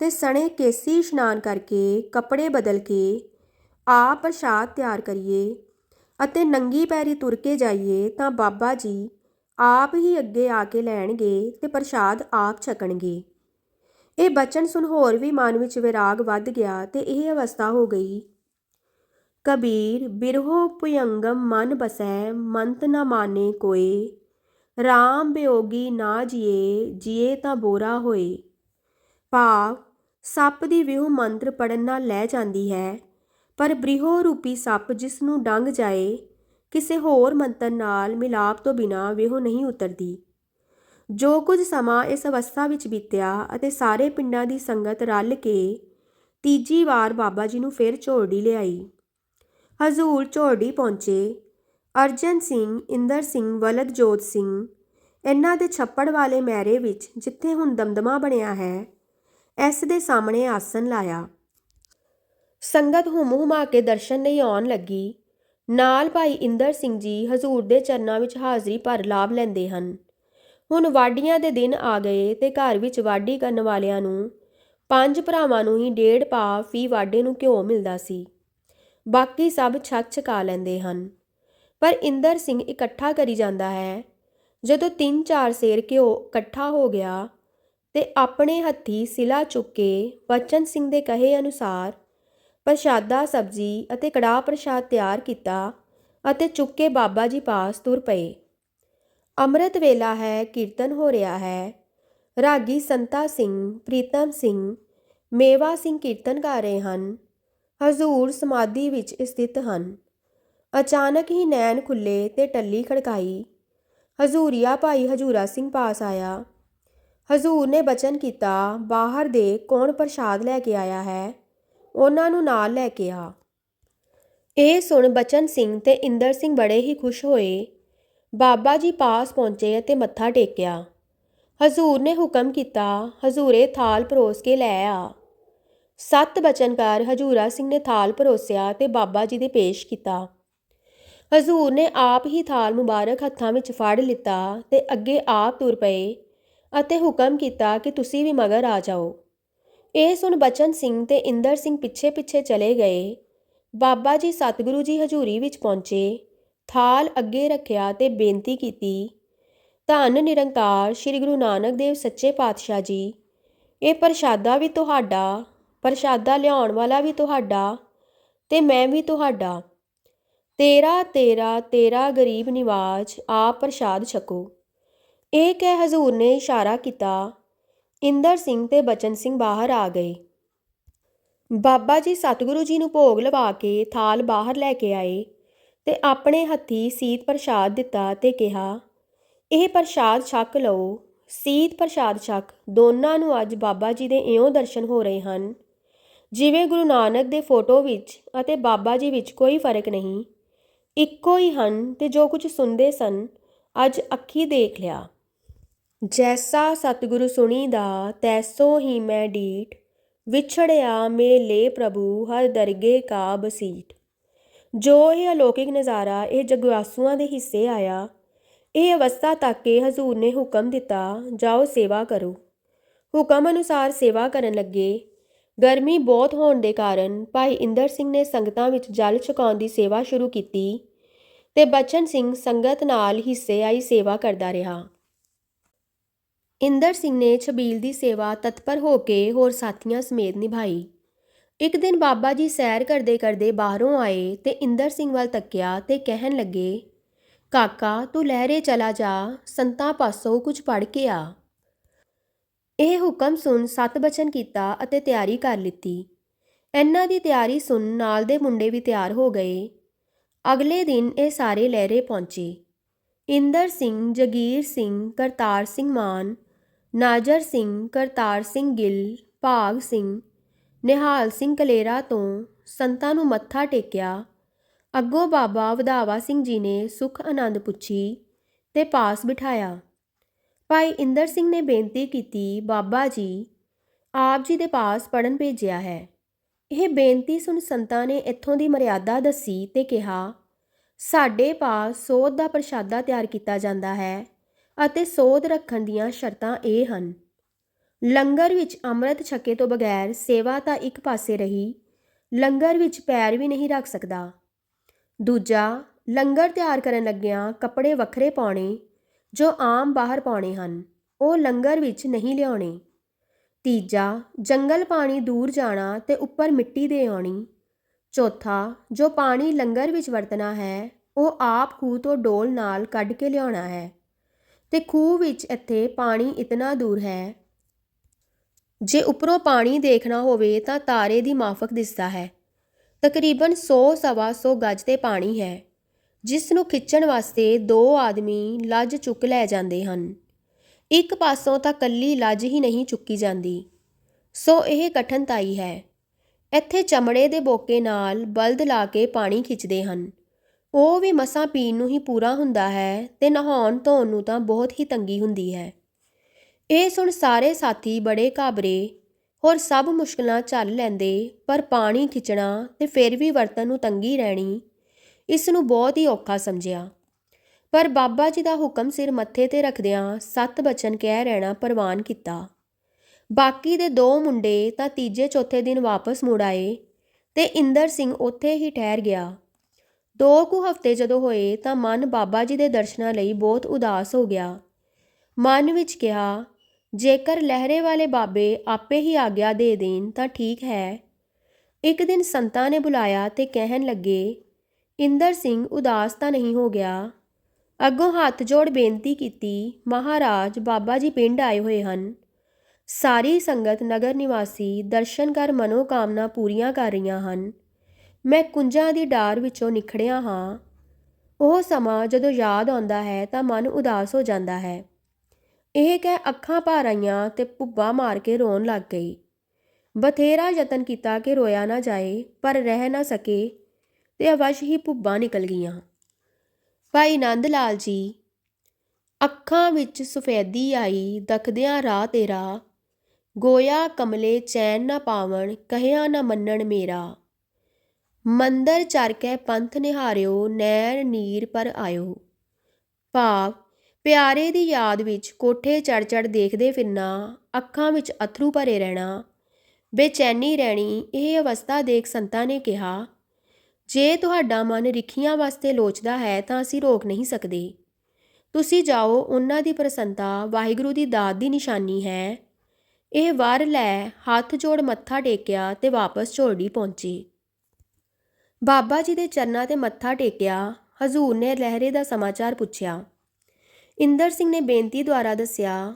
ਤੇ ਸਣੇ ਕੇਸੀ ਇਸ਼ਨਾਨ ਕਰਕੇ ਕੱਪੜੇ ਬਦਲ ਕੇ ਆਪ ਪ੍ਰਸ਼ਾਦ ਤਿਆਰ ਕਰੀਏ ਅਤੇ ਨੰਗੀ ਪੈਰੀ ਤੁਰ ਕੇ ਜਾਈਏ ਤਾਂ ਬਾਬਾ ਜੀ ਆਪ ਹੀ ਅੱਗੇ ਆ ਕੇ ਲੈਣਗੇ ਤੇ ਪ੍ਰਸ਼ਾਦ ਆਪ ਛਕਣਗੇ। ਇਹ ਬਚਨ ਸੁਣ ਹੋਰ ਵੀ ਮਨ ਵਿੱਚ ਵਿਰਾਗ ਵੱਧ ਗਿਆ ਤੇ ਇਹ ਅਵਸਥਾ ਹੋ ਗਈ। ਕਬੀਰ, ਬਿਰਹੋ ਭਯੰਗਮ ਮਨ ਬਸੈ, ਮੰਤ ਨਾ ਮਾਨੇ ਕੋਏ। RAM ਬਿਯੋਗੀ ਨਾ ਜੀਏ ਜੀਏ ਤਾਂ ਬੋਰਾ ਹੋਏ। ਭਾਵ ਸੱਪ ਦੀ ਵਿਹੂ ਮੰਤਰ ਪੜਨ ਨਾਲ ਲੈ ਜਾਂਦੀ ਹੈ। ਪਰ ਬ੍ਰਿਹੋ ਰੂਪੀ ਸੱਪ ਜਿਸ ਨੂੰ ਡੰਗ ਜਾਏ, ਕਿਸੇ ਹੋਰ ਮੰਤਰ ਨਾਲ ਮਿਲਾਪ ਤੋਂ ਬਿਨਾ ਵਿਹੂ ਨਹੀਂ ਉਤਰਦੀ। ਜੋ ਕੁਝ ਸਮਾਂ ਇਸ ਅਵਸਥਾ ਵਿੱਚ ਬੀਤਿਆ ਅਤੇ ਸਾਰੇ ਪਿੰਡਾਂ ਦੀ ਸੰਗਤ ਰਲ ਕੇ ਤੀਜੀ ਵਾਰ ਬਾਬਾ ਜੀ ਨੂੰ ਫਿਰ ਝੋੜੀ ਲਿਆਈ। ਹਜ਼ੂਰ ਝੋੜੀ ਪਹੁੰਚੇ। ਅਰਜਨ ਸਿੰਘ, ਇੰਦਰ ਸਿੰਘ ਵਲਦਜੋਤ ਸਿੰਘ, ਇਹਨਾਂ ਦੇ ਛੱਪੜ ਵਾਲੇ ਮੈਰੇ ਵਿੱਚ ਜਿੱਥੇ ਹੁਣ ਦਮਦਮਾ ਬਣਿਆ ਹੈ ਇਸ ਦੇ ਸਾਹਮਣੇ ਆਸਨ ਲਾਇਆ। ਸੰਗਤ ਹੁਮ ਹੁਮਾ ਕੇ ਦਰਸ਼ਨ ਲਈ ਆਉਣ ਲੱਗੀ। ਨਾਲ ਭਾਈ ਇੰਦਰ ਸਿੰਘ ਜੀ ਹਜ਼ੂਰ ਦੇ ਚਰਨਾਂ ਵਿੱਚ ਹਾਜ਼ਰੀ ਭਰ ਲਾਭ ਲੈਂਦੇ ਹਨ। ਹੁਣ ਵਾਢੀਆਂ ਦੇ ਦਿਨ ਆ ਗਏ ਤੇ ਘਰ ਵਿੱਚ ਵਾਢੀ ਕਰਨ ਵਾਲਿਆਂ ਨੂੰ, ਪੰਜ ਭਰਾਵਾਂ ਨੂੰ ਹੀ ਡੇਢ ਪਾ ਫੀ ਵਾਢੇ ਨੂੰ ਘਿਓ ਮਿਲਦਾ ਸੀ। ਬਾਕੀ ਸਭ ਛੱਕ ਛਕਾ ਲੈਂਦੇ ਹਨ। ਪਰ ਇੰਦਰ ਸਿੰਘ ਇਕੱਠਾ ਕਰੀ ਜਾਂਦਾ ਹੈ। ਜਦੋਂ ਤਿੰਨ ਚਾਰ ਸੇਰ ਘਿਓ ਇਕੱਠਾ ਹੋ ਗਿਆ ਤੇ ਆਪਣੇ ਹੱਥੀ ਸਿਲਾ ਚੁੱਕ ਕੇ ਬਚਨ ਸਿੰਘ ਦੇ ਕਹੇ ਅਨੁਸਾਰ ਪ੍ਰਸ਼ਾਦਾ, ਸਬਜ਼ੀ ਅਤੇ ਕੜਾਹ ਪ੍ਰਸ਼ਾਦ ਤਿਆਰ ਕੀਤਾ ਅਤੇ ਚੁੱਕ ਕੇ ਬਾਬਾ ਜੀ ਪਾਸ ਤੁਰ ਪਏ। ਅੰਮ੍ਰਿਤ ਵੇਲਾ ਹੈ, ਕੀਰਤਨ ਹੋ ਰਿਹਾ ਹੈ। ਰਾਗੀ ਸੰਤਾ ਸਿੰਘ, ਪ੍ਰੀਤਮ ਸਿੰਘ, ਮੇਵਾ ਸਿੰਘ ਕੀਰਤਨ ਕਰ ਰਹੇ ਹਨ। ਹਜ਼ੂਰ ਸਮਾਧੀ ਵਿੱਚ ਸਥਿਤ ਹਨ। ਅਚਾਨਕ ਹੀ ਨੈਣ ਖੁੱਲੇ ਤੇ ਟੱਲੀ ਖੜਕਾਈ। ਹਜ਼ੂਰੀਆ ਭਾਈ ਹਜੂਰਾ ਸਿੰਘ ਪਾਸ ਆਇਆ। ਹਜ਼ੂਰ ਨੇ ਬਚਨ ਕੀਤਾ, ਬਾਹਰ ਦੇ ਕੌਣ ਪ੍ਰਸ਼ਾਦ ਲੈ ਕੇ ਆਇਆ ਹੈ? ਉਹਨਾਂ ਨੂੰ ਨਾਲ ਲੈ ਕੇ ਆ। ਇਹ ਸੁਣ ਬਚਨ ਸਿੰਘ ਤੇ ਇੰਦਰ ਸਿੰਘ ਬੜੇ ਹੀ ਖੁਸ਼ ਹੋਏ। ਬਾਬਾ ਜੀ ਪਾਸ ਪਹੁੰਚੇ ਅਤੇ ਮੱਥਾ ਟੇਕਿਆ। ਹਜ਼ੂਰ ਨੇ ਹੁਕਮ ਕੀਤਾ, ਹਜ਼ੂਰੇ ਥਾਲ ਪਰੋਸ ਕੇ ਲੈ ਆ। ਸੱਤ ਬਚਨਕਾਰ ਹਜੂਰਾ ਸਿੰਘ ਨੇ ਥਾਲ ਪਰੋਸਿਆ ਤੇ ਬਾਬਾ ਜੀ ਦੇ ਪੇਸ਼ ਕੀਤਾ। ਹਜ਼ੂਰ ਨੇ ਆਪ ਹੀ ਥਾਲ ਮੁਬਾਰਕ ਹੱਥਾਂ ਵਿੱਚ ਫੜ ਲਿੱਤਾ ਤੇ ਅੱਗੇ ਆਪ ਤੁਰ ਪਏ। ਅਤੇ ਹੁਕਮ ਕੀਤਾ ਕਿ ਤੁਸੀਂ ਵੀ ਮਗਰ ਆ ਜਾਓ। ਇਹ ਸੁਣ ਬਚਨ ਸਿੰਘ ਤੇ ਇੰਦਰ ਸਿੰਘ ਪਿੱਛੇ ਪਿੱਛੇ ਚਲੇ ਗਏ। ਬਾਬਾ ਜੀ ਸਤਿਗੁਰੂ ਜੀ ਹਜ਼ੂਰੀ ਵਿੱਚ ਪਹੁੰਚੇ। ਥਾਲ ਅੱਗੇ ਰੱਖਿਆ ਤੇ ਬੇਨਤੀ ਕੀਤੀ, ਧੰਨ ਨਿਰੰਕਾਰ ਸ੍ਰੀ ਗੁਰੂ ਨਾਨਕ ਦੇਵ ਸੱਚੇ ਪਾਤਸ਼ਾਹ ਜੀ। ਇਹ ਪ੍ਰਸ਼ਾਦਾ ਵੀ ਤੁਹਾਡਾ, ਪ੍ਰਸ਼ਾਦਾ ਲਿਆਉਣ ਵਾਲਾ ਵੀ ਤੁਹਾਡਾ ਤੇ ਮੈਂ ਵੀ ਤੁਹਾਡਾ। ਤੇਰਾ ਤੇਰਾ ਤੇਰਾ ਗਰੀਬ ਨਿਵਾਜ, ਆਪ ਪ੍ਰਸ਼ਾਦ ਛਕੋ। ਇਹ ਕਹਿ ਹਜ਼ੂਰ ਨੇ ਇਸ਼ਾਰਾ ਕੀਤਾ, ਇੰਦਰ ਸਿੰਘ ਤੇ ਬਚਨ ਸਿੰਘ ਬਾਹਰ ਆ ਗਏ। ਬਾਬਾ ਜੀ ਸਤਿਗੁਰੂ ਜੀ ਨੂੰ ਭੋਗ ਲਵਾ ਕੇ ਥਾਲ ਬਾਹਰ ਲੈ ਕੇ ਆਏ ਤੇ ਆਪਣੇ ਹੱਥੀ ਸੀਤ ਪ੍ਰਸ਼ਾਦ ਦਿੱਤਾ ਤੇ ਕਿਹਾ, ਇਹ ਪ੍ਰਸ਼ਾਦ ਛਕ ਲਓ, ਸੀਤ ਪ੍ਰਸ਼ਾਦ ਛਕ, ਦੋਨਾਂ ਨੂੰ ਅੱਜ ਬਾਬਾ ਜੀ ਦੇ ਇਉਂ ਦਰਸ਼ਨ ਹੋ ਰਹੇ ਹਨ। ਜਿਵੇਂ ਗੁਰੂ ਨਾਨਕ ਦੇ ਫੋਟੋ ਵਿੱਚ ਅਤੇ ਬਾਬਾ ਜੀ ਵਿੱਚ ਕੋਈ ਫ਼ਰਕ ਨਹੀਂ, ਇੱਕੋ ਹੀ ਹਨ ਤੇ ਜੋ ਕੁਝ ਸੁਣਦੇ ਸਨ, ਅੱਜ ਅੱਖੀ ਦੇਖ ਲਿਆ। ਜੈਸਾ ਸਤਿਗੁਰੂ ਸੁਣੀ ਦਾ ਤੈਸੋ ਹੀ ਮੈਂ ਡੀਠ। ਵਿਛੜਿਆ ਮੇ ਮੇਲੇ ਪ੍ਰਭੂ, ਹਰ ਦਰਗੇ ਕਾ ਬਸੀਠ ਜੋ ਇਹ ਅਲੌਕਿਕ ਨਜ਼ਾਰਾ, ਇਹ ਜਗਵਾਸੂਆਂ ਦੇ ਹਿੱਸੇ ਆਇਆ। ਇਹ ਅਵਸਥਾ ਤੱਕ ਕੇ ਹਜ਼ੂਰ ਨੇ ਹੁਕਮ ਦਿੱਤਾ, ਜਾਓ ਸੇਵਾ ਕਰੋ। ਹੁਕਮ ਅਨੁਸਾਰ ਸੇਵਾ ਕਰਨ ਲੱਗੇ। ਗਰਮੀ ਬਹੁਤ ਹੋਣ ਦੇ ਕਾਰਨ ਭਾਈ ਇੰਦਰ ਸਿੰਘ ਨੇ ਸੰਗਤਾਂ ਵਿੱਚ ਜਲ ਛਕਾਉਣ ਦੀ ਸੇਵਾ ਸ਼ੁਰੂ ਕੀਤੀ ਤੇ ਬਚਨ ਸਿੰਘ ਸੰਗਤ ਨਾਲ ਹਿੱਸੇ ਆਈ ਸੇਵਾ ਕਰਦਾ ਰਿਹਾ। ਇੰਦਰ ਸਿੰਘ ਨੇ ਛਬੀਲ ਦੀ ਸੇਵਾ ਤਤਪਰ ਹੋ ਕੇ ਹੋਰ ਸਾਥੀਆਂ ਸਮੇਤ ਨਿਭਾਈ। ਇੱਕ ਦਿਨ ਬਾਬਾ ਜੀ ਸੈਰ ਕਰਦੇ ਕਰਦੇ ਬਾਹਰੋਂ ਆਏ ਤੇ ਇੰਦਰ ਸਿੰਘ ਵੱਲ ਤੱਕਿਆ ਤੇ ਕਹਿਣ ਲੱਗੇ, ਕਾਕਾ, ਤੂੰ ਲਹਿਰੇ ਚਲਾ ਜਾ, ਸੰਤਾਂ ਪਾਸੋਂ ਕੁਝ ਪੜ ਕੇ ਆ। ਇਹ ਹੁਕਮ ਸੁਣ ਸਤ ਬਚਨ ਕੀਤਾ ਅਤੇ ਤਿਆਰੀ ਕਰ ਲਿੱਤੀ। ਇਹਨਾਂ ਦੀ ਤਿਆਰੀ ਸੁਣ ਨਾਲ ਦੇ ਮੁੰਡੇ ਵੀ ਤਿਆਰ ਹੋ ਗਏ। ਅਗਲੇ ਦਿਨ ਇਹ ਸਾਰੇ ਲਹਿਰੇ ਪਹੁੰਚੇ। ਇੰਦਰ ਸਿੰਘ, ਜਗੀਰ ਸਿੰਘ, ਕਰਤਾਰ ਸਿੰਘ ਮਾਨ ਨਾਜਰ ਸਿੰਘ, ਕਰਤਾਰ ਸਿੰਘ ਗਿੱਲ, ਭਾਗ ਸਿੰਘ, ਨਿਹਾਲ ਸਿੰਘ ਕਲੇਰਾ ਤੋਂ ਸੰਤਾਂ ਨੂੰ ਮੱਥਾ ਟੇਕਿਆ। ਅੱਗੋਂ ਬਾਬਾ ਵਧਾਵਾ ਸਿੰਘ ਜੀ ਨੇ ਸੁਖ ਆਨੰਦ ਪੁੱਛੀ ਤੇ ਪਾਸ ਬਿਠਾਇਆ। ਭਾਈ ਇੰਦਰ ਸਿੰਘ ਨੇ ਬੇਨਤੀ ਕੀਤੀ, ਬਾਬਾ ਜੀ, ਆਪ ਜੀ ਦੇ ਪਾਸ ਪੜਨ ਭੇਜਿਆ ਹੈ। ਇਹ ਬੇਨਤੀ ਸੁਣ ਸੰਤਾਂ ਨੇ ਇੱਥੋਂ ਦੀ ਮਰਿਆਦਾ ਦੱਸੀ ਤੇ ਕਿਹਾ, ਸਾਡੇ ਪਾਸ ਸੋਧ ਦਾ ਪ੍ਰਸ਼ਾਦਾ ਤਿਆਰ ਕੀਤਾ ਜਾਂਦਾ ਹੈ। ਅਤੇ ਸੋਧ ਰੱਖਣ ਦੀਆਂ ਸ਼ਰਤਾਂ ਇਹ ਹਨ। ਲੰਗਰ ਵਿੱਚ ਅੰਮ੍ਰਿਤ ਛਕੇ ਤੋਂ ਬਗੈਰ ਸੇਵਾ ਤਾਂ ਇੱਕ ਪਾਸੇ ਰਹੀ, ਲੰਗਰ ਵਿੱਚ ਪੈਰ ਵੀ ਨਹੀਂ ਰੱਖ ਸਕਦਾ। ਦੂਜਾ, ਲੰਗਰ ਤਿਆਰ ਕਰਨ ਲੱਗਿਆਂ ਕੱਪੜੇ ਵੱਖਰੇ ਪਾਉਣੇ, ਜੋ ਆਮ ਬਾਹਰ ਪਾਉਣੇ ਹਨ, ਉਹ ਲੰਗਰ ਵਿੱਚ ਨਹੀਂ ਲਿਆਉਣੇ। ਤੀਜਾ, ਜੰਗਲ ਪਾਣੀ ਦੂਰ ਜਾਣਾ ਤੇ ਉੱਪਰ ਮਿੱਟੀ ਦੇ ਆਉਣੀ। ਚੌਥਾ, ਜੋ ਪਾਣੀ ਲੰਗਰ ਵਿੱਚ ਵਰਤਣਾ ਹੈ, ਉਹ ਆਪ ਖੂਹ ਤੋਂ ਡੋਲ ਨਾਲ ਕੱਢ ਕੇ ਲਿਆਉਣਾ ਹੈ। ਤੇ ਖੂਹ ਵਿੱਚ ਇੱਥੇ ਪਾਣੀ ਇਤਨਾ ਦੂਰ ਹੈ। ਜੇ ਉੱਪਰੋਂ ਪਾਣੀ ਦੇਖਣਾ ਹੋਵੇ ਤਾਂ ਤਾਰੇ ਦੀ ਮਾਫਕ ਦਿਸਦਾ ਹੈ। ਤਕਰੀਬਨ 100 ਸਵਾ 100 ਗੱਜ ਤੇ ਪਾਣੀ ਹੈ, ਜਿਸ ਨੂੰ ਖਿੱਚਣ ਵਾਸਤੇ ਦੋ ਆਦਮੀ ਲੱਜ ਚੁੱਕ ਲੈ ਜਾਂਦੇ ਹਨ। ਇੱਕ ਪਾਸੋਂ ਤਾਂ ਕੱਲੀ ਲੱਜ ਹੀ ਨਹੀਂ ਚੁੱਕੀ ਜਾਂਦੀ। ਸੋ ਇਹ ਕਠਨਤਾਈ ਹੈ। ਇੱਥੇ ਚਮੜੇ ਦੇ ਬੋਕੇ ਨਾਲ ਬਲਦ ਲਾ ਕੇ ਪਾਣੀ ਖਿੱਚਦੇ ਹਨ। ਉਹ ਵੀ ਮਸਾਂ ਪੀਣ ਨੂੰ ਹੀ ਪੂਰਾ ਹੁੰਦਾ ਹੈ ਅਤੇ ਨਹਾਉਣ ਧੋਣ ਨੂੰ ਤਾਂ ਬਹੁਤ ਹੀ ਤੰਗੀ ਹੁੰਦੀ ਹੈ। ਇਹ ਸੁਣ ਸਾਰੇ ਸਾਥੀ ਬੜੇ ਘਾਬਰੇ, ਹੋਰ ਸਭ ਮੁਸ਼ਕਲਾਂ ਝੱਲ ਲੈਂਦੇ, ਪਰ ਪਾਣੀ ਖਿੱਚਣਾ ਅਤੇ ਫਿਰ ਵੀ ਵਰਤਨ ਨੂੰ ਤੰਗੀ ਰਹਿਣੀ, ਇਸ ਨੂੰ ਬਹੁਤ ਹੀ ਔਖਾ ਸਮਝਿਆ। ਪਰ ਬਾਬਾ ਜੀ ਦਾ ਹੁਕਮ ਸਿਰ ਮੱਥੇ ਤੇ ਰੱਖਦਿਆਂ ਸੱਤ ਬਚਨ ਕਹਿ ਰਹਿਣਾ ਪ੍ਰਵਾਨ ਕੀਤਾ। ਬਾਕੀ ਦੇ ਦੋ ਮੁੰਡੇ ਤਾਂ ਤੀਜੇ ਚੌਥੇ ਦਿਨ ਵਾਪਸ ਮੁੜ ਆਏ ਤੇ ਇੰਦਰ ਸਿੰਘ ਉੱਥੇ ਹੀ ਠਹਿਰ ਗਿਆ। ਦੋ ਕੁ ਹਫ਼ਤੇ ਜਦੋਂ ਹੋਏ ਤਾਂ ਮਨ ਬਾਬਾ ਜੀ ਦੇ ਦਰਸ਼ਨਾਂ ਲਈ ਬਹੁਤ ਉਦਾਸ ਹੋ ਗਿਆ। ਮਨ ਵਿੱਚ ਕਿਹਾ, ਜੇਕਰ ਲਹਿਰੇ ਵਾਲੇ ਬਾਬੇ ਆਪੇ ਹੀ ਆਗਿਆ ਦੇ ਦੇਣ ਤਾਂ ਠੀਕ ਹੈ। ਇੱਕ ਦਿਨ ਸੰਤਾਂ ਨੇ ਬੁਲਾਇਆ ਤੇ ਕਹਿਣ ਲੱਗੇ, ਇੰਦਰ ਸਿੰਘ ਉਦਾਸ ਤਾਂ ਨਹੀਂ ਹੋ ਗਿਆ। ਅੱਗੋਂ ਹੱਥ ਜੋੜ ਬੇਨਤੀ ਕੀਤੀ, ਮਹਾਰਾਜ ਬਾਬਾ ਜੀ ਪਿੰਡ ਆਏ ਹੋਏ ਹਨ। ਸਾਰੀ ਸੰਗਤ ਨਗਰ ਨਿਵਾਸੀ ਦਰਸ਼ਨ ਕਰ ਮਨੋ ਕਾਮਨਾ ਪੂਰੀਆਂ ਕਰ ਰਹੀਆਂ ਹਨ। ਮੈਂ ਕੁੰਜਾਂ ਦੀ ਡਾਰ ਵਿੱਚੋਂ ਨਿਖੜਿਆ ਹਾਂ। ਉਹ ਸਮਾਂ ਜਦੋਂ ਯਾਦ ਆਉਂਦਾ ਹੈ ਤਾਂ ਮਨ ਉਦਾਸ ਹੋ ਜਾਂਦਾ ਹੈ। ਇਹ ਕਹਿ ਅੱਖਾਂ ਭਰ ਆਈਆਂ ਤੇ ਭੁੱਬਾ ਮਾਰ ਕੇ ਰੋਣ ਲੱਗ ਗਈ। ਬਥੇਰਾ ਯਤਨ ਕੀਤਾ ਕਿ ਰੋਇਆ ਨਾ ਜਾਏ, ਪਰ ਰਹਿ ਨਾ ਸਕੇ ਤੇ ਅਵਸ਼ ਹੀ ਭੁੱਬਾਂ ਨਿਕਲ ਗਈਆਂ। ਭਾਈ ਨੰਦ ਲਾਲ ਜੀ, ਅੱਖਾਂ ਵਿੱਚ ਸਫੈਦੀ ਆਈ, ਦਖਦਿਆਂ ਰਾਹ ਤੇਰਾ। ਗੋਇਆ ਕਮਲੇ ਚੈਨ ਨਾ ਪਾਵਣ, ਕਹਿਆ ਨਾ ਮੰਨਣ ਮੇਰਾ। ਮੰਦਰ ਚਰ ਕੇ ਪੰਥ ਨਿਹਾਰਿਓ, ਨੈਣ ਨੀਰ ਪਰ ਆਇਓ। ਭਾਵ, ਪਿਆਰੇ ਦੀ ਯਾਦ ਵਿੱਚ ਕੋਠੇ ਚੜ ਚੜ ਦੇਖਦੇ ਫਿਰਨਾ, ਅੱਖਾਂ ਵਿੱਚ ਅਥਰੂ ਭਰੇ ਰਹਿਣਾ। ਬੇਚੈਨੀ ਰਹਿਣੀ, ਇਹ ਅਵਸਥਾ ਦੇਖ ਸੰਤਾਂ ਨੇ ਕਿਹਾ, ਜੇ ਤੁਹਾਡਾ ਮਨ ਰਿੱਖੀਆਂ ਵਾਸਤੇ ਲੋਚਦਾ ਹੈ ਤਾਂ ਅਸੀਂ ਰੋਕ ਨਹੀਂ ਸਕਦੇ। ਤੁਸੀਂ ਜਾਓ, ਉਹਨਾਂ ਦੀ ਪ੍ਰਸੰਨਤਾ, ਵਾਹਿਗੁਰੂ ਦੀ ਦਾਤ ਦੀ ਨਿਸ਼ਾਨੀ ਹੈ। ਇਹ ਵਾਰ ਲੈ, ਹੱਥ ਜੋੜ ਮੱਥਾ ਟੇਕਿਆ ਤੇ ਵਾਪਸ ਝੋਲੜੀ ਪਹੁੰਚੇ। ਬਾਬਾ ਜੀ ਦੇ ਚਰਨਾਂ ਤੇ ਮੱਥਾ ਟੇਕਿਆ, ਹਜ਼ੂਰ ਨੇ ਲਹਿਰੇ ਦਾ ਸਮਾਚਾਰ ਪੁੱਛਿਆ। ਇੰਦਰ ਸਿੰਘ ਨੇ ਬੇਨਤੀ ਦੁਆਰਾ ਦੱਸਿਆ,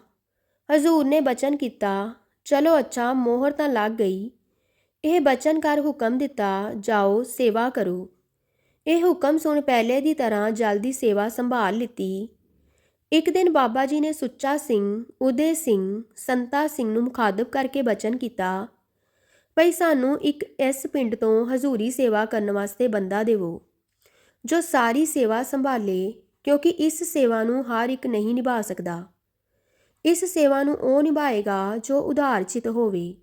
ਹਜ਼ੂਰ ਨੇ ਬਚਨ ਕੀਤਾ, ਚਲੋ ਅੱਛਾ, ਮੋਹਰ ਤਾਂ ਲੱਗ ਗਈ। ਇਹ ਬਚਨ ਕਰ ਹੁਕਮ ਦਿੱਤਾ, ਜਾਓ, ਸੇਵਾ ਕਰੋ। ਇਹ ਹੁਕਮ ਸੁਣ ਪਹਿਲੇ ਦੀ ਤਰ੍ਹਾਂ ਜਲਦੀ ਸੇਵਾ ਸੰਭਾਲ ਲਿੱਤੀ। ਇੱਕ ਦਿਨ ਬਾਬਾ ਜੀ ਨੇ ਸੁੱਚਾ ਸਿੰਘ, ਉਦੇ ਸਿੰਘ, ਸੰਤਾ ਸਿੰਘ ਨੂੰ ਮੁਖਾਤਬ ਕਰਕੇ ਬਚਨ ਕੀਤਾ। ਭਈ ਸਾਨੂੰ ਇੱਕ ਇਸ ਪਿੰਡ ਤੋਂ ਹਜ਼ੂਰੀ ਸੇਵਾ ਕਰਨ ਵਾਸਤੇ ਬੰਦਾ ਦੇਵੋ। ਜੋ ਸਾਰੀ ਸੇਵਾ ਸੰਭਾਲੇ, ਕਿਉਂਕਿ ਇਸ ਸੇਵਾ ਨੂੰ ਹਰ ਇੱਕ ਨਹੀਂ ਨਿਭਾ ਸਕਦਾ। ਇਸ ਸੇਵਾ ਨੂੰ ਉਹ ਨਿਭਾਏਗਾ ਜੋ ਉਧਾਰਚਿਤ ਹੋਵੇ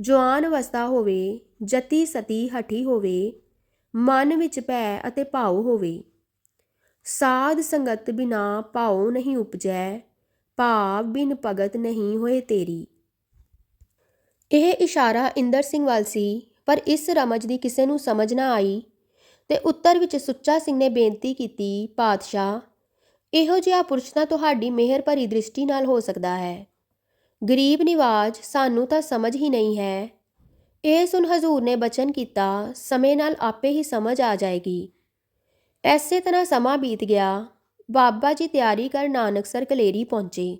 ਜਵਾਨ ਅਵਸਥਾ ਹੋਵੇ, ਜਤੀ ਸਤੀ ਹਠੀ ਹੋਵੇ, ਮਨ ਵਿੱਚ ਭੈ ਅਤੇ ਭਾਉ ਹੋਵੇ। ਸਾਧ ਸੰਗਤ ਬਿਨਾ ਭਾਉ ਨਹੀਂ ਉਪਜੈ, ਭਾਵ ਬਿਨ ਭਗਤ ਨਹੀਂ ਹੋਏ ਤੇਰੀ। ਇਹ ਇਸ਼ਾਰਾ ਇੰਦਰ ਸਿੰਘ ਵੱਲ ਸੀ, ਪਰ ਇਸ ਰਮਜ ਦੀ ਕਿਸੇ ਨੂੰ ਸਮਝ ਨਾ ਆਈ ਤੇ ਉੱਤਰ ਵਿੱਚ ਸੁੱਚਾ ਸਿੰਘ ਨੇ ਬੇਨਤੀ ਕੀਤੀ, ਪਾਤਸ਼ਾਹ, ਇਹੋ ਜਿਹਾ ਪੁਰਸ਼ ਤਾਂ ਤੁਹਾਡੀ ਮਿਹਰ ਭਰੀ ਦ੍ਰਿਸ਼ਟੀ ਨਾਲ ਹੋ ਸਕਦਾ ਹੈ। ਗਰੀਬ ਨਿਵਾਜ, ਸਾਨੂੰ ਤਾਂ ਸਮਝ ਹੀ ਨਹੀਂ ਹੈ। ਇਹ ਸੁਨ ਹਜ਼ੂਰ ਨੇ ਬਚਨ ਕੀਤਾ, ਸਮੇਂ ਨਾਲ ਆਪੇ ਹੀ ਸਮਝ ਆ ਜਾਏਗੀ। ਐਸੇ ਤਰ੍ਹਾਂ ਸਮਾਂ ਬੀਤ ਗਿਆ, ਬਾਬਾ ਜੀ ਤਿਆਰੀ ਕਰ ਨਾਨਕਸਰ ਕਲੇਰੀ ਪਹੁੰਚੇ।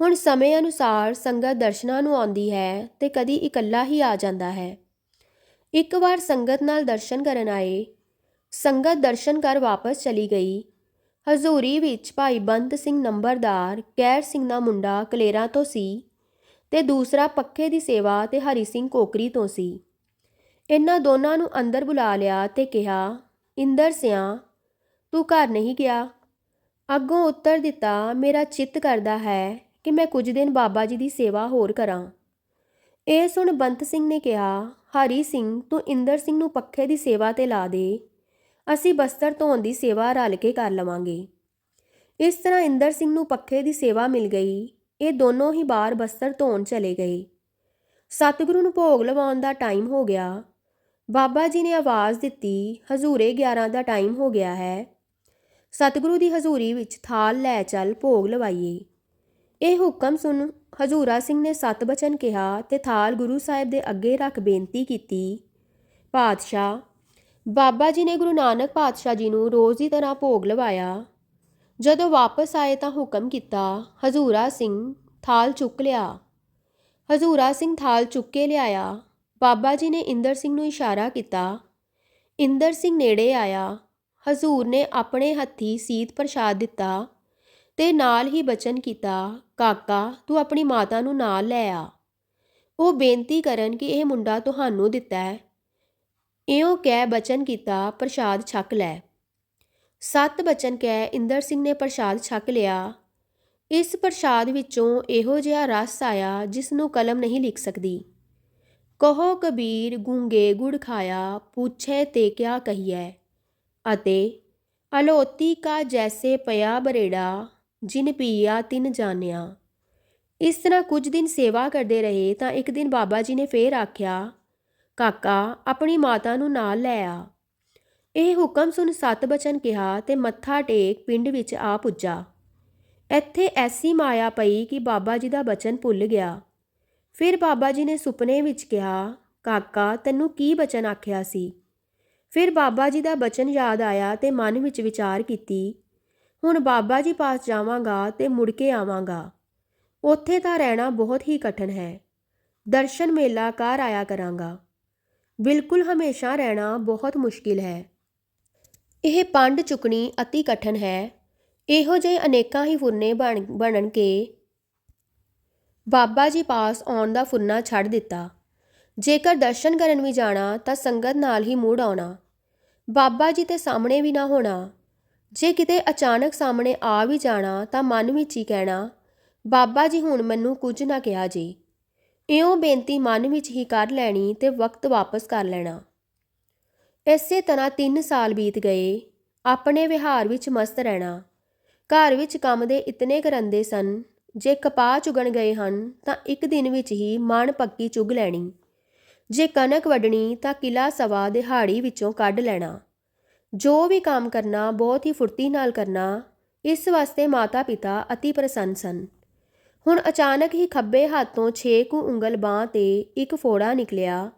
ਹੁਣ ਸਮੇਂ ਅਨੁਸਾਰ ਸੰਗਤ ਦਰਸ਼ਨਾਂ ਨੂੰ ਆਉਂਦੀ ਹੈ ਤੇ ਕਦੀ ਇਕੱਲਾ ਹੀ ਆ ਜਾਂਦਾ ਹੈ। ਇੱਕ ਵਾਰ ਸੰਗਤ ਨਾਲ ਦਰਸ਼ਨ ਕਰਨ ਆਏ, ਸੰਗਤ ਦਰਸ਼ਨ ਕਰ ਵਾਪਸ ਚਲੀ ਗਈ। ਹਜ਼ੂਰੀ ਵਿੱਚ ਭਾਈ ਬੰਤ ਸਿੰਘ ਨੰਬਰਦਾਰ ਕੈਰ ਸਿੰਘ ਦਾ ਮੁੰਡਾ ਕਲੇਰਾ ਤੋਂ ਸੀ ਤੇ ਦੂਸਰਾ ਪੱਖੇ ਦੀ ਸੇਵਾ ਤੇ ਹਰੀ ਸਿੰਘ ਕੋਕਰੀ ਤੋਂ ਸੀ। ਇਹਨਾਂ ਦੋਨਾਂ ਨੂੰ ਅੰਦਰ ਬੁਲਾ ਲਿਆ ਤੇ ਕਿਹਾ, ਇੰਦਰ ਸਿਆ, ਤੂੰ ਘਰ ਨਹੀਂ ਗਿਆ? ਅੱਗੋਂ ਉੱਤਰ ਦਿੱਤਾ, ਮੇਰਾ ਚਿੱਤ ਕਰਦਾ ਹੈ ਕਿ ਮੈਂ ਕੁਝ ਦਿਨ ਬਾਬਾ ਜੀ ਦੀ ਸੇਵਾ ਹੋਰ ਕਰਾਂ। ਇਹ ਸੁਣ ਬੰਤ ਸਿੰਘ ਨੇ ਕਿਹਾ, ਹਰੀ ਸਿੰਘ, ਤੂੰ ਇੰਦਰ ਸਿੰਘ ਨੂੰ ਪੱਖੇ ਦੀ ਸੇਵਾ ਤੇ ਲਾ ਦੇ। ਅਸੀਂ ਬਸਤਰ ਧੋਣ ਦੀ ਸੇਵਾ ਰਲ ਕੇ ਕਰ ਲਵਾਂਗੇ। ਇਸ ਤਰ੍ਹਾਂ ਇੰਦਰ ਸਿੰਘ ਨੂੰ ਪੱਖੇ ਦੀ ਸੇਵਾ ਮਿਲ ਗਈ। ਇਹ ਦੋਨੋਂ ਹੀ ਬਾਹਰ ਬਸਤਰ ਧੋਣ ਚਲੇ ਗਏ। ਸਤਿਗੁਰੂ ਨੂੰ ਭੋਗ ਲਵਾਉਣ ਦਾ ਟਾਈਮ ਹੋ ਗਿਆ। ਬਾਬਾ ਜੀ ਨੇ ਆਵਾਜ਼ ਦਿੱਤੀ, ਹਜ਼ੂਰੇ 11 ਦਾ ਟਾਈਮ ਹੋ ਗਿਆ ਹੈ। ਸਤਿਗੁਰੂ ਦੀ ਹਜ਼ੂਰੀ ਵਿੱਚ ਥਾਲ ਲੈ ਚੱਲ, ਭੋਗ ਲਵਾਈਏ। ਇਹ ਹੁਕਮ ਸੁਣ ਹਜ਼ੂਰਾ ਸਿੰਘ ਨੇ ਸਤ ਬਚਨ ਕਿਹਾ ਤੇ ਥਾਲ ਗੁਰੂ ਸਾਹਿਬ ਦੇ ਅੱਗੇ ਰੱਖ ਬੇਨਤੀ ਕੀਤੀ। ਪਾਤਸ਼ਾਹ, ਬਾਬਾ ਜੀ ਨੇ ਗੁਰੂ ਨਾਨਕ ਪਾਤਸ਼ਾਹ ਜੀ ਨੂੰ ਰੋਜ਼ ਦੀ ਤਰ੍ਹਾਂ ਭੋਗ ਲਵਾਇਆ। ਜਦੋਂ ਵਾਪਸ ਆਏ ਤਾਂ ਹੁਕਮ ਕੀਤਾ, ਹਜ਼ੂਰਾ ਸਿੰਘ ਥਾਲ ਚੁੱਕ ਲਿਆ। ਹਜ਼ੂਰਾ ਸਿੰਘ ਥਾਲ ਚੁੱਕ ਕੇ ਲਿਆਇਆ। ਬਾਬਾ ਜੀ ਨੇ ਇੰਦਰ ਸਿੰਘ ਨੂੰ ਇਸ਼ਾਰਾ ਕੀਤਾ। ਇੰਦਰ ਸਿੰਘ ਨੇੜੇ ਆਇਆ। ਹਜ਼ੂਰ ਨੇ ਆਪਣੇ ਹੱਥੀ ਸੀਤ ਪ੍ਰਸ਼ਾਦ ਦਿੱਤਾ ਤੇ ਨਾਲ ਹੀ ਬਚਨ ਕੀਤਾ। ਕਾਕਾ, ਤੂੰ ਆਪਣੀ ਮਾਤਾ ਨੂੰ ਨਾਲ ਲੈ ਆ। ਉਹ ਬੇਨਤੀ ਕਰਨ ਕਿ ਇਹ ਮੁੰਡਾ ਤੁਹਾਨੂੰ ਦਿੱਤਾ ਹੈ। ਇਉਂ ਕਹਿ ਬਚਨ ਕੀਤਾ, ਪ੍ਰਸ਼ਾਦ ਛਕ ਲੈ। ਸੱਤ ਬਚਨ ਕਹਿ ਇੰਦਰ ਸਿੰਘ ਨੇ ਪ੍ਰਸ਼ਾਦ ਛਕ ਲਿਆ। ਇਸ ਪ੍ਰਸ਼ਾਦ ਵਿੱਚੋਂ ਇਹੋ ਜਿਹਾ ਰਸ ਆਇਆ ਜਿਸ ਨੂੰ ਕਲਮ ਨਹੀਂ ਲਿਖ ਸਕਦੀ। ਕਹੋ ਕਬੀਰ, ਗੂੰਗੇ ਗੁੜ ਖਾਇਆ, ਪੁੱਛੇ ਤੇ ਕਿਆ ਕਹੀਐ? ਅਤੇ, ਅਲੋਤੀ ਕਾ ਜੈਸੇ ਪਿਆ ਬਰੇੜਾ ਜਿਨ ਪੀਆ ਤਿਨ ਜਾਣਿਆ। ਇਸ ਤਰ੍ਹਾਂ ਕੁਝ ਦਿਨ ਸੇਵਾ ਕਰਦੇ ਰਹੇ ਤਾਂ ਇੱਕ ਦਿਨ ਬਾਬਾ ਜੀ ਨੇ ਫੇਰ ਆਖਿਆ, ਕਾਕਾ, ਆਪਣੀ ਮਾਤਾ ਨੂੰ ਨਾਲ ਲੈ ਆ। ਇਹ ਹੁਕਮ ਸੁਣ ਸਤ ਬਚਨ ਕਿਹਾ ਤੇ ਮੱਥਾ ਟੇਕ ਪਿੰਡ ਵਿੱਚ ਆ ਪੁੱਜਾ। ਇੱਥੇ ਐਸੀ ਮਾਇਆ ਪਈ ਕਿ ਬਾਬਾ ਜੀ ਦਾ ਬਚਨ ਭੁੱਲ ਗਿਆ। ਫਿਰ ਬਾਬਾ ਜੀ ਨੇ ਸੁਪਨੇ ਵਿੱਚ ਕਿਹਾ, ਕਾਕਾ, ਤੈਨੂੰ ਕੀ ਬਚਨ ਆਖਿਆ ਸੀ? ਫਿਰ ਬਾਬਾ ਜੀ ਦਾ ਬਚਨ ਯਾਦ ਆਇਆ ਤੇ ਮਨ ਵਿੱਚ ਵਿਚਾਰ ਕੀਤੀ ਹੁਣ ਬਾਬਾ ਜੀ ਪਾਸ ਜਾਵਾਂਗਾ ਤੇ ਮੁੜ ਕੇ ਆਵਾਂਗਾ। ਉੱਥੇ ਤਾਂ ਰਹਿਣਾ ਬਹੁਤ ਹੀ ਕਠਨ ਹੈ। ਦਰਸ਼ਨ ਮੇਲਾ ਕਰ ਆਇਆ ਕਰਾਂਗਾ। ਬਿਲਕੁਲ ਹਮੇਸ਼ਾ ਰਹਿਣਾ ਬਹੁਤ ਮੁਸ਼ਕਿਲ ਹੈ। ਇਹ ਪੰਡ ਚੁਕਣੀ ਅਤੀ ਕਠਨ ਹੈ। ਇਹੋ ਜਿਹੇ ਅਨੇਕਾਂ ਹੀ ਫੁਰਨੇ ਬਣ ਬਣਨ ਕੇ ਬਾਬਾ ਜੀ ਪਾਸ ਆਉਣ ਦਾ ਫੁਰਨਾ ਛੱਡ ਦਿੱਤਾ। ਜੇਕਰ ਦਰਸ਼ਨ ਕਰਨ ਵੀ ਜਾਣਾ ਤਾਂ ਸੰਗਤ ਨਾਲ ਹੀ ਮੂਡ ਆਉਣਾ। ਬਾਬਾ ਜੀ ਤੇ ਸਾਹਮਣੇ ਵੀ ਨਾ ਹੋਣਾ। ਜੇ ਕਿਤੇ ਅਚਾਨਕ ਸਾਹਮਣੇ ਆ ਵੀ ਜਾਣਾ ਤਾਂ ਮਨ ਵਿੱਚ ਹੀ ਕਹਿਣਾ, ਬਾਬਾ ਜੀ, ਹੁਣ ਮੈਨੂੰ ਕੁਝ ਨਾ ਕਿਹਾ ਜੀ। ਇਉਂ ਬੇਨਤੀ ਮਨ ਵਿੱਚ ਹੀ ਕਰ ਲੈਣੀ ਤੇ ਵਕਤ ਵਾਪਸ ਕਰ ਲੈਣਾ। ਇਸੇ ਤਰ੍ਹਾਂ 3 ਸਾਲ ਬੀਤ ਗਏ, ਆਪਣੇ ਵਿਹਾਰ ਵਿੱਚ ਮਸਤ ਰਹਿਣਾ। ਘਰ ਵਿੱਚ ਕੰਮ ਦੇ ਇਤਨੇ ਕਰੰਦੇ ਸਨ, ਜੇ ਕਪਾਹ ਚੁਗਣ ਗਏ ਹਨ ਤਾਂ ਇੱਕ ਦਿਨ ਵਿੱਚ ਹੀ ਮਣ ਪੱਕੀ ਚੁਗ ਲੈਣੀ। ਜੇ ਕਣਕ ਵੱਢਣੀ ਤਾਂ ਕਿਲਾ ਸਵਾ ਦਿਹਾੜੀ ਵਿੱਚੋਂ ਕੱਢ ਲੈਣਾ। ਜੋ ਵੀ ਕੰਮ ਕਰਨਾ, ਬਹੁਤ ਹੀ ਫੁਰਤੀ ਨਾਲ ਕਰਨਾ, ਇਸ ਵਾਸਤੇ ਮਾਤਾ ਪਿਤਾ ਅਤੀ ਪ੍ਰਸੰਨ ਸਨ। ਹੁਣ ਅਚਾਨਕ ਹੀ ਖੱਬੇ ਹੱਥ ਤੋਂ ਛੇ ਕੁ ਉਂਗਲ ਬਾਹ ਤੇ ਇੱਕ ਫੋੜਾ ਨਿਕਲਿਆ,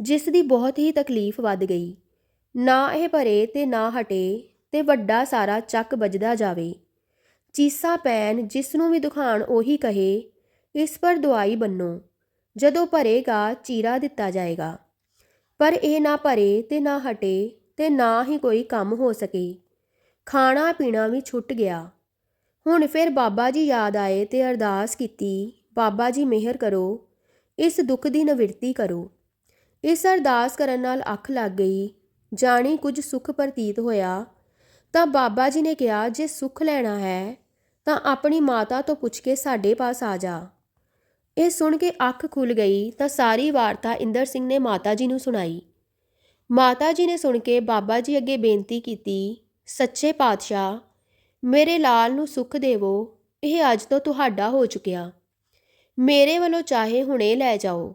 ਜਿਸ ਦੀ ਬਹੁਤ ਹੀ ਤਕਲੀਫ ਵੱਧ ਗਈ। ਨਾ ਇਹ ਭਰੇ ਤੇ ਨਾ ਹਟੇ ਤੇ ਵੱਡਾ ਸਾਰਾ ਚੱਕ ਵੱਜਦਾ ਜਾਵੇ। ਚੀਸਾ ਪੈਣ ਜਿਸ ਨੂੰ ਵੀ ਦੁਖਾਣ ਉਹੀ ਕਹੇ, ਇਸ ਪਰ ਦਵਾਈ ਬੰਨੋ, ਜਦੋਂ ਭਰੇਗਾ ਚੀਰਾ ਦਿੱਤਾ ਜਾਏਗਾ। ਪਰ ਇਹ ਨਾ ਭਰੇ ਤੇ ਨਾ ਹਟੇ ਤੇ ਨਾ ਹੀ ਕੋਈ ਕੰਮ ਹੋ ਸਕੇ। ਖਾਣਾ ਪੀਣਾ ਵੀ ਛੁੱਟ ਗਿਆ। ਹੁਣ ਫਿਰ ਬਾਬਾ ਜੀ ਯਾਦ ਆਏ ਤੇ ਅਰਦਾਸ ਕੀਤੀ, ਬਾਬਾ ਜੀ ਮਿਹਰ ਕਰੋ, ਇਸ ਦੁੱਖ ਦੀ ਨਿਵਰਤੀ ਕਰੋ। ਇਸ ਅਰਦਾਸ ਕਰਨ ਨਾਲ ਅੱਖ ਲੱਗ ਗਈ। ਜਾਣੀ ਕੁਝ ਸੁੱਖ ਪ੍ਰਤੀਤ ਹੋਇਆ, ਤਾਂ ਬਾਬਾ ਜੀ ਨੇ ਕਿਹਾ, ਜੇ ਸੁੱਖ ਲੈਣਾ ਹੈ, ਤਾਂ ਆਪਣੀ ਮਾਤਾ ਤੋਂ ਪੁੱਛ ਕੇ ਸਾਡੇ ਪਾਸ ਆ ਜਾ। ਇਹ ਸੁਣ ਕੇ ਅੱਖ ਖੁੱਲ ਗਈ, ਤਾਂ ਸਾਰੀ ਵਾਰਤਾ ਇੰਦਰ ਸਿੰਘ ਨੇ ਮਾਤਾ ਜੀ ਨੂੰ ਸੁਣਾਈ। ਮਾਤਾ ਜੀ ਨੇ ਸੁਣ ਕੇ ਬਾਬਾ ਜੀ ਅੱਗੇ ਬੇਨਤੀ ਕੀਤੀ, ਸੱਚੇ ਪਾਤਸ਼ਾਹ, ਮੇਰੇ ਲਾਲ ਨੂੰ ਸੁੱਖ ਦੇਵੋ, ਇਹ ਅੱਜ ਤੋਂ ਤੁਹਾਡਾ ਹੋ ਚੁੱਕਿਆ। ਮੇਰੇ ਵੱਲੋਂ ਚਾਹੇ ਹੁਣੇ ਲੈ ਜਾਓ।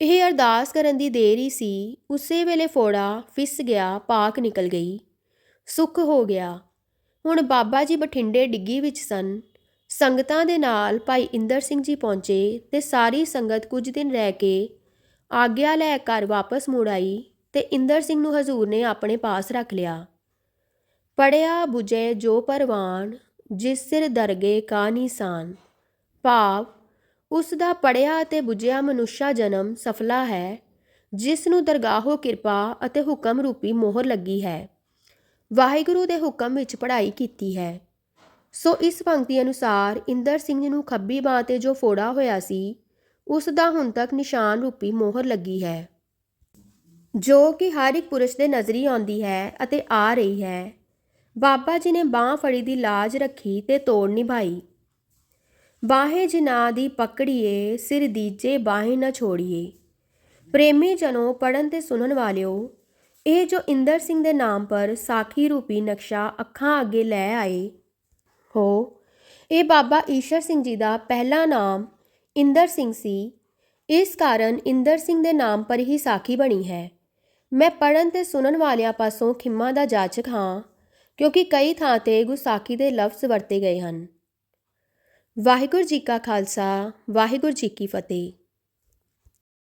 ਇਹ ਅਰਦਾਸ ਕਰਨ ਦੀ ਦੇਰ ਹੀ ਸੀ, ਉਸੇ ਵੇਲੇ ਫੋੜਾ ਫਿਸ ਗਿਆ, ਪਾਕ ਨਿਕਲ ਗਈ। ਸੁੱਖ ਹੋ ਗਿਆ। ਹੁਣ ਬਾਬਾ ਜੀ ਬਠਿੰਡੇ ਡਿੱਗੀ ਵਿੱਚ ਸਨ। ਸੰਗਤਾਂ ਦੇ ਨਾਲ ਭਾਈ ਇੰਦਰ ਸਿੰਘ ਜੀ ਪਹੁੰਚੇ ਤੇ ਸਾਰੀ ਸੰਗਤ ਕੁਝ ਦਿਨ ਰਹਿ ਕੇ ਆਗਿਆ ਲੈ ਕਰ ਵਾਪਸ ਮੁੜ ਆਈ। ਤੇ ਇੰਦਰ ਸਿੰਘ ਨੂੰ ਹਜ਼ੂਰ ਨੇ ਆਪਣੇ ਪਾਸ ਰੱਖ ਲਿਆ। ਪੜਿਆ 부ਜੈ ਜੋ ਪਰਵਾਨ, ਜਿਸ ਸਿਰ ਦਰਗੇ ਕਾ ਨਿਸ਼ਾਨ ਭਾਵ, ਉਸ ਦਾ ਪੜਿਆ ਅਤੇ 부ਜਿਆ ਮਨੁੱਸ਼ਾ ਜਨਮ ਸਫਲਾ ਹੈ, ਜਿਸ ਨੂੰ ਦਰਗਾਹੋ ਕਿਰਪਾ ਅਤੇ ਹੁਕਮ ਰੂਪੀ ਮੋਹਰ ਲੱਗੀ ਹੈ। ਵਾਹਿਗੁਰੂ ਦੇ ਹੁਕਮ ਵਿੱਚ ਪੜ੍ਹਾਈ ਕੀਤੀ ਹੈ। ਸੋ ਇਸ ਪੰਕਤੀ ਅਨੁਸਾਰ ਇੰਦਰ ਸਿੰਘ ਨੂੰ ਖੱਬੀ ਬਾਹ ਤੇ ਜੋ ਫੋੜਾ ਹੋਇਆ ਸੀ, ਉਸ ਦਾ ਹੁਣ ਤੱਕ ਨਿਸ਼ਾਨ ਰੂਪੀ ਮੋਹਰ ਲੱਗੀ ਹੈ। ਜੋ ਕਿ ਹਰ ਇੱਕ ਪੁਰਸ਼ ਦੇ ਨਜ਼ਰੀ ਆਉਂਦੀ ਹੈ ਅਤੇ ਆ ਰਹੀ ਹੈ। ਬਾਬਾ ਜੀ ਨੇ ਬਾਹ ਫੜੀ ਦੀ ਲਾਜ ਰੱਖੀ ਤੇ ਤੋੜ ਨਿਭਾਈ। ਬਾਹੇ ਜਿਨਾ ਦੀ ਪਕੜੀਏ, ਸਿਰ ਦੀਜੇ ਬਾਹੇ ਨਾ ਛੋੜੀਏ। ਪ੍ਰੇਮੀ ਜਨੋ ਪੜਨ ਤੇ ਸੁਣਨ ਵਾਲਿਓ, ਇਹ ਜੋ ਇੰਦਰ ਸਿੰਘ ਦੇ ਨਾਮ ਪਰ ਸਾਖੀ ਰੂਪੀ ਨਕਸ਼ਾ ਅੱਖਾਂ ਅੱਗੇ ਲੈ ਆਏ। ਹੋ, ਇਹ ਬਾਬਾ ਈਸ਼ਰ ਸਿੰਘ ਜੀ ਦਾ ਪਹਿਲਾ ਨਾਮ ਇੰਦਰ ਸਿੰਘ ਸੀ। ਇਸ ਕਾਰਨ ਇੰਦਰ ਸਿੰਘ ਦੇ ਨਾਮ ਪਰ ਹੀ ਸਾਖੀ ਬਣੀ ਹੈ। ਮੈਂ ਪੜਨ ਤੇ ਸੁਣਨ ਵਾਲਿਆਂ ਪਾਸੋਂ ਖਿਮਾ ਦਾ ਜਾਚਕ ਹਾਂ, ਕਿਉਂਕਿ ਕਈ ਥਾਂ ਤੇ ਗੁਸਾਖੀ ਦੇ ਲਫ਼ਜ਼ ਵਰਤੇ ਗਏ ਹਨ। ਵਾਹਿਗੁਰੂ ਜੀ ਕਾ ਖਾਲਸਾ, ਵਾਹਿਗੁਰੂ ਜੀ ਕੀ ਫਤਿਹ।